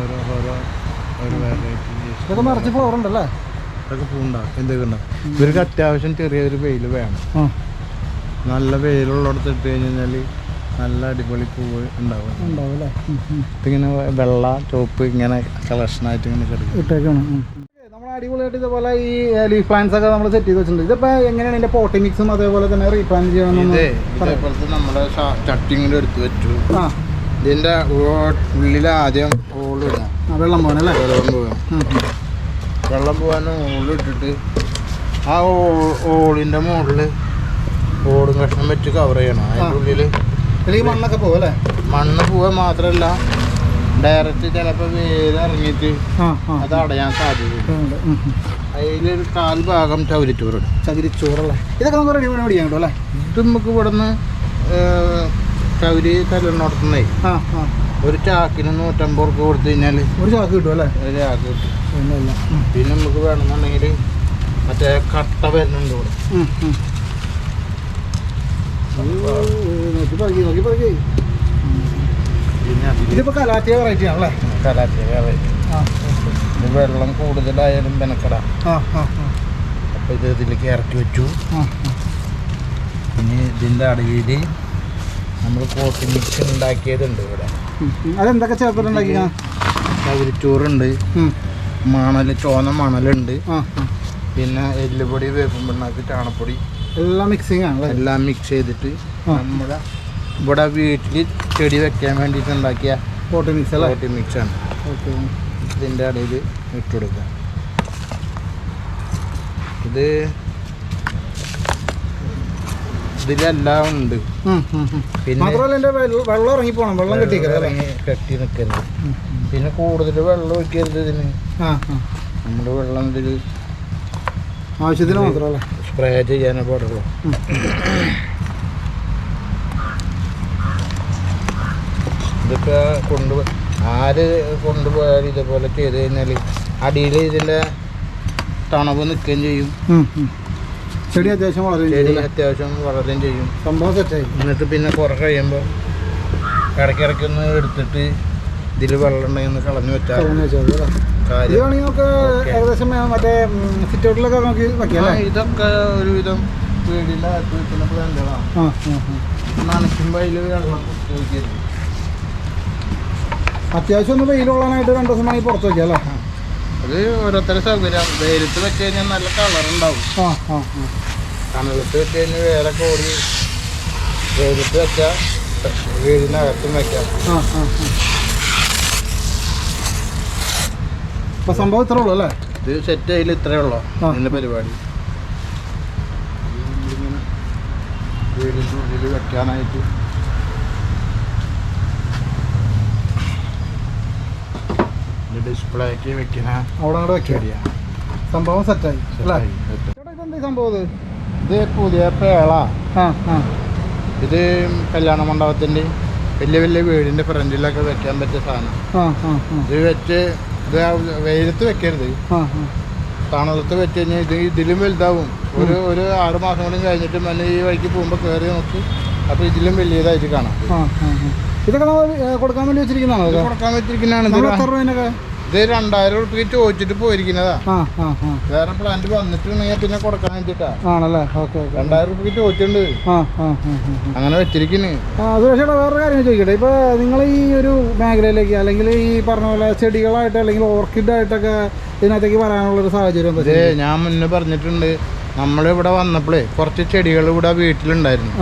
ഓരോ ഓരോ ഒരു ഇതൊക്കെ നിറച്ച് ഫ്ലവർ ഉണ്ടല്ലേ? ഇതൊക്കെ പൂണ്ടാവും എന്തൊക്കെ ഉണ്ടാവും ഇവർക്ക് അത്യാവശ്യം ചെറിയൊരു വെയിൽ വേണം. നല്ല വെയിലുള്ളിടത്ത് ഇട്ട് കഴിഞ്ഞാൽ നല്ല അടിപൊളി പൂവ് ഉണ്ടാവും. ഉണ്ടാവും. ഇതിങ്ങനെ വെള്ള ചുവപ്പ് ഇങ്ങനെ കളക്ഷനായിട്ട് ഇങ്ങനെ കിടക്കും. ഇട്ടേക്കാണ് നമ്മൾ അടിപൊളിയായിട്ട് ഇതേപോലെ ഈ ലീഫ് പ്ലാന്റ്സ് ഒക്കെ നമ്മൾ സെറ്റ് ചെയ്ത് വെച്ചിട്ടുണ്ട്. ഇതിപ്പോ എങ്ങനെയാണ് ഇതിന്റെ പോട്ടി മിക്സും അതേപോലെ തന്നെ റീപ്ലാന്റ് ഇത് ചെയ്യണമെന്ന് ഇതേപോലത്തെ നമ്മുടെ ചട്ടി ഇങ്ങനെ എടുത്ത് വെച്ചു. ആ. ഇതിന്റെ ഉള്ളിൽ ആദ്യം ഓളിടാം ആ, വെള്ളം പോകാനല്ലേ വെള്ളം പോകാം ഉം, ഉം. വെള്ളം പോകാൻ ഉള്ളിട്ടിട്ട് ആ ഓളിന്റെ ഓളിന്റെ മുകളിൽ ഓടും കഷ്ണം വെച്ച് കവർ ചെയ്യണം. അതിന്റെ ഉള്ളിൽ അല്ലെങ്കിൽ മണ്ണൊക്കെ പോകല്ലേ മണ്ണ് പോവാൻ മാത്രമല്ല ഡയറക്റ്റ് ചിലപ്പോൾ വേര് ഇറങ്ങിയിട്ട് അത് അടയാൻ സാധ്യതയുണ്ട്. അതിലൊരു കാൽ ഭാഗം ചവരിച്ചോറിടും ചകിരിച്ചോറല്ലേ? ഇതൊക്കെ നമുക്ക് റെഡി മേടിക്കാൻ കേട്ടോ അല്ലേ? ഇത് നമുക്ക് ഇവിടെ നിന്ന് ആ ആ. ഒരു ചാക്കിന് നൂറ്റമ്പത് റുപ്യ കൊടുത്തു കഴിഞ്ഞാൽ ഒരു ചാക്ക് കിട്ടും അല്ലേ? ഒരു ചാക്ക് കിട്ടും. പിന്നെ നമുക്ക് വേണമെന്നുണ്ടെങ്കിൽ മറ്റേ കട്ട വരുന്നുണ്ട് ഇവിടെ. ഉം, ഉം. ഓ, നോക്കി പറക്കി നോക്കി പറക്കി പിന്നെ അതിൽ ഇതിപ്പോ കലാറ്റിയ വെറൈറ്റി ആണല്ലേ? കലാറ്റിയ ആ ഇത് വെള്ളം കൂടുതലായാലും ബെനക്കട അപ്പോൾ ഇത് ഇതിലേക്ക് ഇറക്കി വെച്ചു. ഇനി ഇതിന്റെ അടിയിൽ ഇതിന്റെ അടിയിൽ നമ്മൾ കോട്ടി മിക്സ് ഉണ്ടാക്കിയതുണ്ട് ഇവിടെ. അതെന്തൊക്കെ ചേർത്തിട്ടുണ്ടാക്കിയാ? ചകിരിച്ചോറുണ്ട് മണൽ ചോന്ന മണലുണ്ട്. പിന്നെ എല്ലുപൊടി വേപ്പും പിണ്ണാക്ക് ചാണപ്പൊടി. എല്ലാം മിക്സിങ് ആണ് എല്ലാം മിക്സ് ചെയ്തിട്ട്. നമ്മുടെ ഇവിടെ വീട്ടിൽ ചെടി വെക്കാൻ വേണ്ടിയിട്ട് ഉണ്ടാക്കിയ പോട്ടി മിക്സ് അല്ലേ? മിക്സ് ആണ്. ഓക്കെ ഇതിന്റെ ഇടയിൽ ഇട്ട് കൊടുക്കുക. ഇത് ഇതിലെല്ലാം ഉണ്ട്. പിന്നെ മാത്രമല്ല എന്റെ വെള്ളം ഇറങ്ങി പോകണം വെള്ളം കെട്ടി കെട്ടി നിൽക്കരുത് പിന്നെ കൂടുതൽ വെള്ളം ഒഴിക്കരുത് ഇതിന്. നമ്മുടെ നമ്മൾ വെള്ളം ഇതിൽ ആവശ്യത്തിന് മാത്രമല്ല? സ്പ്രേ ചെയ്യാനേ പാടുള്ളൂ. ഇതൊക്കെ കൊണ്ടു ആര് കൊണ്ടുപോയാലും ഇതേപോലെ ചെയ്ത് കഴിഞ്ഞാൽ അടിയിൽ ഇതിന്റെ തണവ് നിൽക്കുകയും ചെയ്യും. ചെടി അത്യാവശ്യം വളരെ ചെടി അത്യാവശ്യം വളരുകയും ചെയ്യും. സംഭവം സെറ്റായി എന്നിട്ട് പിന്നെ കുറേ കഴിയുമ്പോൾ ഇടയ്ക്കിടയ്ക്ക് ഒന്ന് എടുത്തിട്ട് ഇതിൽ വെള്ളം ഉണ്ടെങ്കിൽ ഒന്ന് കളഞ്ഞു വെച്ചാൽ നമുക്ക് ഏകദേശം മറ്റേ സിറ്റ് ഔട്ടിലൊക്കെ നോക്കി വെക്കാം ഇതൊക്കെ ഒരുവിധം വീടിന്റെ അകത്ത് വെക്കുന്ന പ്ലാന്റുകളാണ്. നനയ്ക്കുമ്പോൾ അതിൽ വെള്ളം അത്യാവശ്യം ഒന്ന് വെയിലുള്ളതായിട്ട് രണ്ട് ദിവസം വേണമെങ്കിൽ പുറത്ത് വെക്കാം അല്ലേ? അത് ഓരോരുത്തരുടെ സൗകര്യം. വെയിലത്ത് വെച്ച് കഴിഞ്ഞാൽ നല്ല ആ തണലത്ത് വെച്ച് കഴിഞ്ഞാൽ വേറെ കോടി. വെയിലത്ത് വെച്ചാൽ വീടിനകത്തും വെക്കാം. അപ്പൊ സംഭവം ഇത്രേ ഉള്ളു അല്ലേ? ഇത് സെറ്റ് ചെയ്യൽ ഇത്രേ ഉള്ളു. അതിന്റെ പരിപാടി. വീടിന്റെ ഉള്ളിൽ വെക്കാനായിട്ട് ഡിസ്പ്ലേക്ക് വെക്കണ. അവിടെ അങ്ങോട്ട് വെക്കാ സംഭവം സെറ്റായി ഇതെന്താ സംഭവം ഇത്? പുതിയ പേള. ഇത് കല്യാണ മണ്ഡപത്തിന്റെ വലിയ വലിയ വീടിന്റെ ഫ്രണ്ടിലൊക്കെ വെക്കാൻ പറ്റിയ സാധനം. ഇത് വെച്ച് ഇത് വെയിലത്ത് വെക്കരുത്. തണലത്ത് വെച്ച് കഴിഞ്ഞാൽ ഇത് ഇതിലും വലുതാവും. ഒരു ഒരു ആറ് മാസം കൂടി കഴിഞ്ഞിട്ട് മന ഈ വഴിക്ക് പോകുമ്പോൾ കേറി നോക്കി. അപ്പോൾ ഇതിലും വലിയതായിട്ട് കാണാം. ഇതൊക്കെ കൊടുക്കാൻ വേണ്ടി വെച്ചിരിക്കുന്നതാണോ കൊടുക്കാൻ ര- എത്ര രൂപേനൊക്കെ ഇത് രണ്ടായിരം ഉറുപ്പിക്ക് ചോദിച്ചിട്ട് പോയിരിക്കുന്നതാ. വേറെ പ്ലാന്റ് വന്നിട്ടുണ്ടെങ്കിൽ പിന്നെ കൊടുക്കാൻ വേണ്ടിട്ടാ. ആണല്ലേ? Okay okay. രണ്ടായിരം ഉറുപ്പിക്ക് ചോദിച്ചിട്ടുണ്ട്. അങ്ങനെ വെച്ചിരിക്കുന്നു. അത് പക്ഷേ വേറൊരു കാര്യം ചോദിക്കട്ടെ. ഇപ്പൊ നിങ്ങൾ ഈ ഒരു മേഖലയിലേക്ക് അല്ലെങ്കിൽ ഈ പറഞ്ഞ പോലെ ചെടികളായിട്ട് അല്ലെങ്കിൽ ഓർക്കിഡായിട്ടൊക്കെ ഇതിനകത്തേക്ക് വരാനുള്ളൊരു സാഹചര്യം എന്താ ഞാൻ മുന്നേ പറഞ്ഞിട്ടുണ്ട്. നമ്മളിവിടെ വന്നപ്പോഴേ കുറച്ച് ചെടികൾ ഇവിടെ വീട്ടിലുണ്ടായിരുന്നു.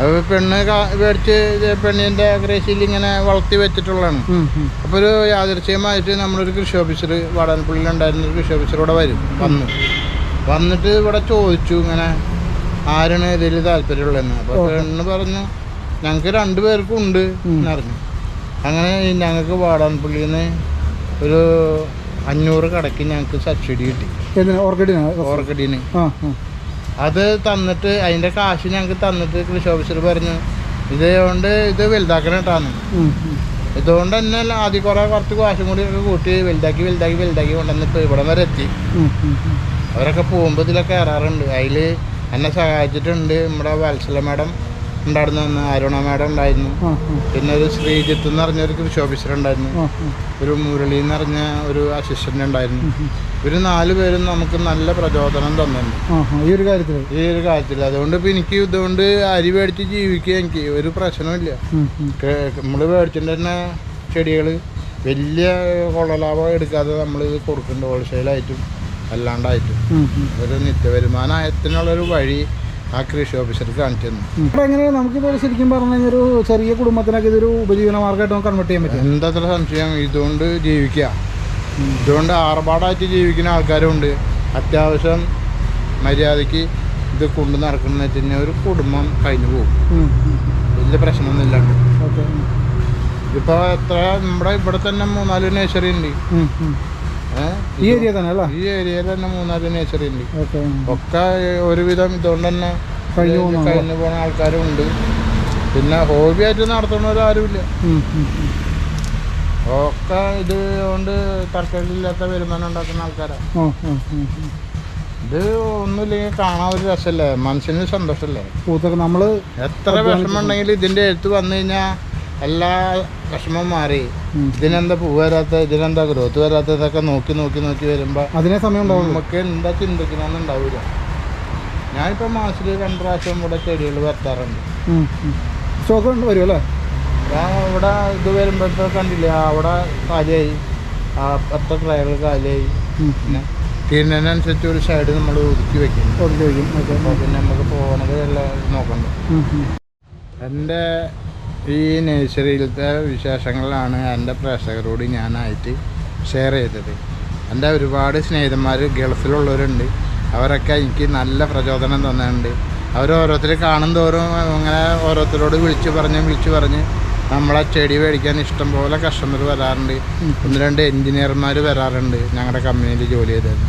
അത് പെണ്ണ് മേടിച്ച് പെണ്ണിന്റെ കൃഷിയിൽ ഇങ്ങനെ വളർത്തി വെച്ചിട്ടുള്ളതാണ്. അപ്പോൾ ഒരു യാദൃശ്യമായിട്ട് നമ്മളൊരു കൃഷി ഓഫീസർ വാടാനപ്പള്ളിയിലുണ്ടായിരുന്ന ഒരു കൃഷി ഓഫീസർ ഇവിടെ വരും വന്നു. വന്നിട്ട് ഇവിടെ ചോദിച്ചു ഇങ്ങനെ ആരാണ് ഇതിൽ താല്പര്യമുള്ളതെന്ന്. അപ്പൊ പെണ്ണ് പറഞ്ഞു ഞങ്ങൾക്ക് രണ്ടു പേർക്കും ഉണ്ട്. എന്നറിഞ്ഞു അങ്ങനെ ഞങ്ങൾക്ക് വാടാനപ്പള്ളിയിൽ നിന്ന് ഒരു അഞ്ഞൂറ് കടക്ക് ഞങ്ങൾക്ക് സബ്സിഡി കിട്ടി. ഓർക്കഡിന്? അത് തന്നിട്ട് അതിന്റെ കാശ് ഞങ്ങൾക്ക് തന്നിട്ട് കൃഷി ഓഫീസർ പറഞ്ഞു ഇതുകൊണ്ട് ഇത് വലുതാക്കണം കേട്ടാന്ന്. ഉം, ഉം. ഇതുകൊണ്ട് തന്നെ ആദ്യം കുറെ കുറച്ച് കാശും കൂടി ഒക്കെ കൂട്ടി വലുതാക്കി വലുതാക്കി വലുതാക്കി കൊണ്ടുവന്ന് ഇപ്പോൾ ഇവിടം വരെ എത്തി. അവരൊക്കെ പോകുമ്പോൾ ഇതിലൊക്കെ കയറാറുണ്ട്. അതിൽ എന്നെ സഹായിച്ചിട്ടുണ്ട് നമ്മുടെ വത്സല മാഡം. ഉണ്ടായിരുന്നു അന്ന് അരുണ മേഡം ഉണ്ടായിരുന്നു. പിന്നെ ഒരു ശ്രീജിത്ത് എന്ന് പറഞ്ഞൊരു കൃഷി ഓഫീസർ ഉണ്ടായിരുന്നു. ഒരു മുരളി എന്ന് പറഞ്ഞ ഒരു അസിസ്റ്റന്റ് ഉണ്ടായിരുന്നു. ഇവർ നാല് പേരും നമുക്ക് നല്ല പ്രചോദനം തന്നിട്ടുണ്ട് ഈ ഒരു കാര്യത്തിൽ ഈ ഒരു കാര്യത്തിൽ അതുകൊണ്ട് ഇപ്പം എനിക്ക് ഇതുകൊണ്ട് അരി മേടിച്ച് ജീവിക്കുക എനിക്ക് ഒരു പ്രശ്നമില്ല. നമ്മൾ മേടിച്ചിട്ട് തന്നെ ചെടികൾ വലിയ കൊള്ളലാഭം എടുക്കാതെ നമ്മൾ കൊടുക്കുന്നുണ്ട് ഹോൾസെയിലായിട്ടും അല്ലാണ്ടായിട്ടും. ഒരു നിത്യവരുമാനത്തിനുള്ളൊരു വഴി ആ കൃഷി ഓഫീസർക്ക് കാണിച്ചു തന്നു. ഇവിടെ എങ്ങനെയാണ് നമുക്കിപ്പോൾ ശരിക്കും പറഞ്ഞു കഴിഞ്ഞാൽ ഒരു ചെറിയ കുടുംബത്തിനൊക്കെ ഇതൊരു ഉപജീവന മാർഗമായിട്ട് നമുക്ക് കൺവേർട്ട് ചെയ്യാൻ പറ്റും എന്തത്ര സംശയം? ഇതുകൊണ്ട് ജീവിക്കുക. ഇതുകൊണ്ട് ആർഭാടായിട്ട് ജീവിക്കുന്ന ആൾക്കാരുണ്ട് അത്യാവശ്യം മര്യാദയ്ക്ക് ഇത് കൊണ്ടു നടക്കുന്ന വെച്ച് കഴിഞ്ഞാൽ ഒരു കുടുംബം കഴിഞ്ഞു പോകും. വലിയ പ്രശ്നമൊന്നുമില്ലാണ്ട് ഓക്കെ. ഉം. ഇപ്പോൾ എത്ര? നമ്മുടെ ഇവിടെ തന്നെ മൂന്നാൽ നേഴ്സറി ഉണ്ട്? ഈ ഏരിയ തന്നെ അല്ലേ ഈ ഏരിയയിൽ തന്നെ മൂന്നാൽ നേച്ചർ ഉണ്ട്. ഓക്കെ ഒക്കെ ഒരുവിധം ഇതുകൊണ്ട് തന്നെ കഴിഞ്ഞു പോണ? ആൾക്കാരും ഉണ്ട് പിന്നെ ഹോബിയായിട്ട് നടത്തുന്നവരാരുമില്ല ഉം, ഉം, ഉം. ഒക്കെ ഇത് കൊണ്ട് തർക്കമില്ലാത്ത വരുമാനം ഉണ്ടാക്കുന്ന ആൾക്കാരാണ് ഉം. ഇത് ഒന്നുമില്ലെങ്കിൽ കാണാൻ ഒരു രസമല്ലേ? മനസ്സിന് സന്തോഷമല്ലേ? നമ്മൾ നമ്മൾ എത്ര വിഷമം ഉണ്ടെങ്കിലും ഇതിന്റെ എഴുത്ത് വന്നു കഴിഞ്ഞാൽ എല്ലാ വിഷമം മാറി. ഇതിനെന്താ പൂ വരാത്ത ഇതിനെന്താ ഗ്രോത്ത് വരാത്തതൊക്കെ നോക്കി നോക്കി നോക്കി വരുമ്പോൾ അതിനെ സമയം നമുക്ക് എന്താ ചിന്തിക്കണമെന്ന് ഉണ്ടാവില്ല ഞാനിപ്പോൾ മാസത്തിൽ രണ്ട് പ്രാവശ്യം ഇവിടെ ചെടികൾ വരുത്താറുണ്ട്. സ്റ്റോക്ക് ഉണ്ട് വരും അല്ലേ? ഇവിടെ ഇത് വരുമ്പോഴത്തെ കണ്ടില്ലേ അവിടെ കാലിയായി. ആ പത്ത് ട്രയകൾ കാലിയായി. പിന്നെ തീരുന്നതിനനുസരിച്ച് ഒരു സൈഡ് നമ്മൾ ഒതുക്കി വെക്കും. പിന്നെ നമുക്ക് പോകണത് എല്ലാം നോക്കണ്ട. എന്റെ ഈ നഴ്സറിയിലത്തെ വിശേഷങ്ങളാണ് എന്റെ പ്രേക്ഷകരോട് ഞാനായിട്ട് ഷെയർ ചെയ്തത്. എന്റെ ഒരുപാട് സ്നേഹിതന്മാർ ഗൾഫിലുള്ളവരുണ്ട്. അവരൊക്കെ എനിക്ക് നല്ല പ്രചോദനം തന്നിട്ടുണ്ട്. അവർ ഓരോരുത്തർ കാണും തോറും അങ്ങനെ ഓരോരുത്തരോട് വിളിച്ച് പറഞ്ഞ് വിളിച്ച് പറഞ്ഞ് നമ്മളെ ചെടി മേടിക്കാൻ ഇഷ്ടം പോലെ കസ്റ്റമർ വരാറുണ്ട്. ഒന്ന് രണ്ട് എൻജിനീയർമാർ വരാറുണ്ട് ഞങ്ങളുടെ കമ്പനിയിൽ ജോലി ചെയ്തത്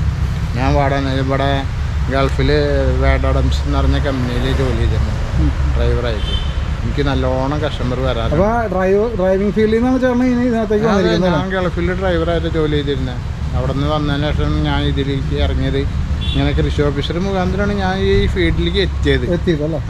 ഞാൻ വാട ഇവിടെ ഗൾഫിൽ വേഡഡംസ് എന്ന് പറഞ്ഞ കമ്പനിയിൽ ജോലി ചെയ്തിട്ടുണ്ട് ഉം. ഡ്രൈവറായിട്ട് എനിക്ക് നല്ലോണം കസ്റ്റമർ വരാറുണ്ട് ഡ്രൈവ് ഡ്രൈവിംഗ് ഫീൽഡിൽ നിന്നാണ് ചേട്ടൻ ഇനി ഇതിനകത്തേക്ക് വന്നിരിക്കുന്നത് ഞാൻ ഗൾഫിൽ ഡ്രൈവറായിട്ട് ജോലി ചെയ്തിരുന്നത് അവിടെ നിന്ന് വന്നതിന് ശേഷം ഞാൻ ഇതിലേക്ക് ഇറങ്ങിയത്. ഇങ്ങനെ കൃഷി ഓഫീസർ മുഖാന്തരമാണ് ഞാൻ ഈ ഫീൽഡിലേക്ക് എത്തിയത്. എത്തിയതല്ലേ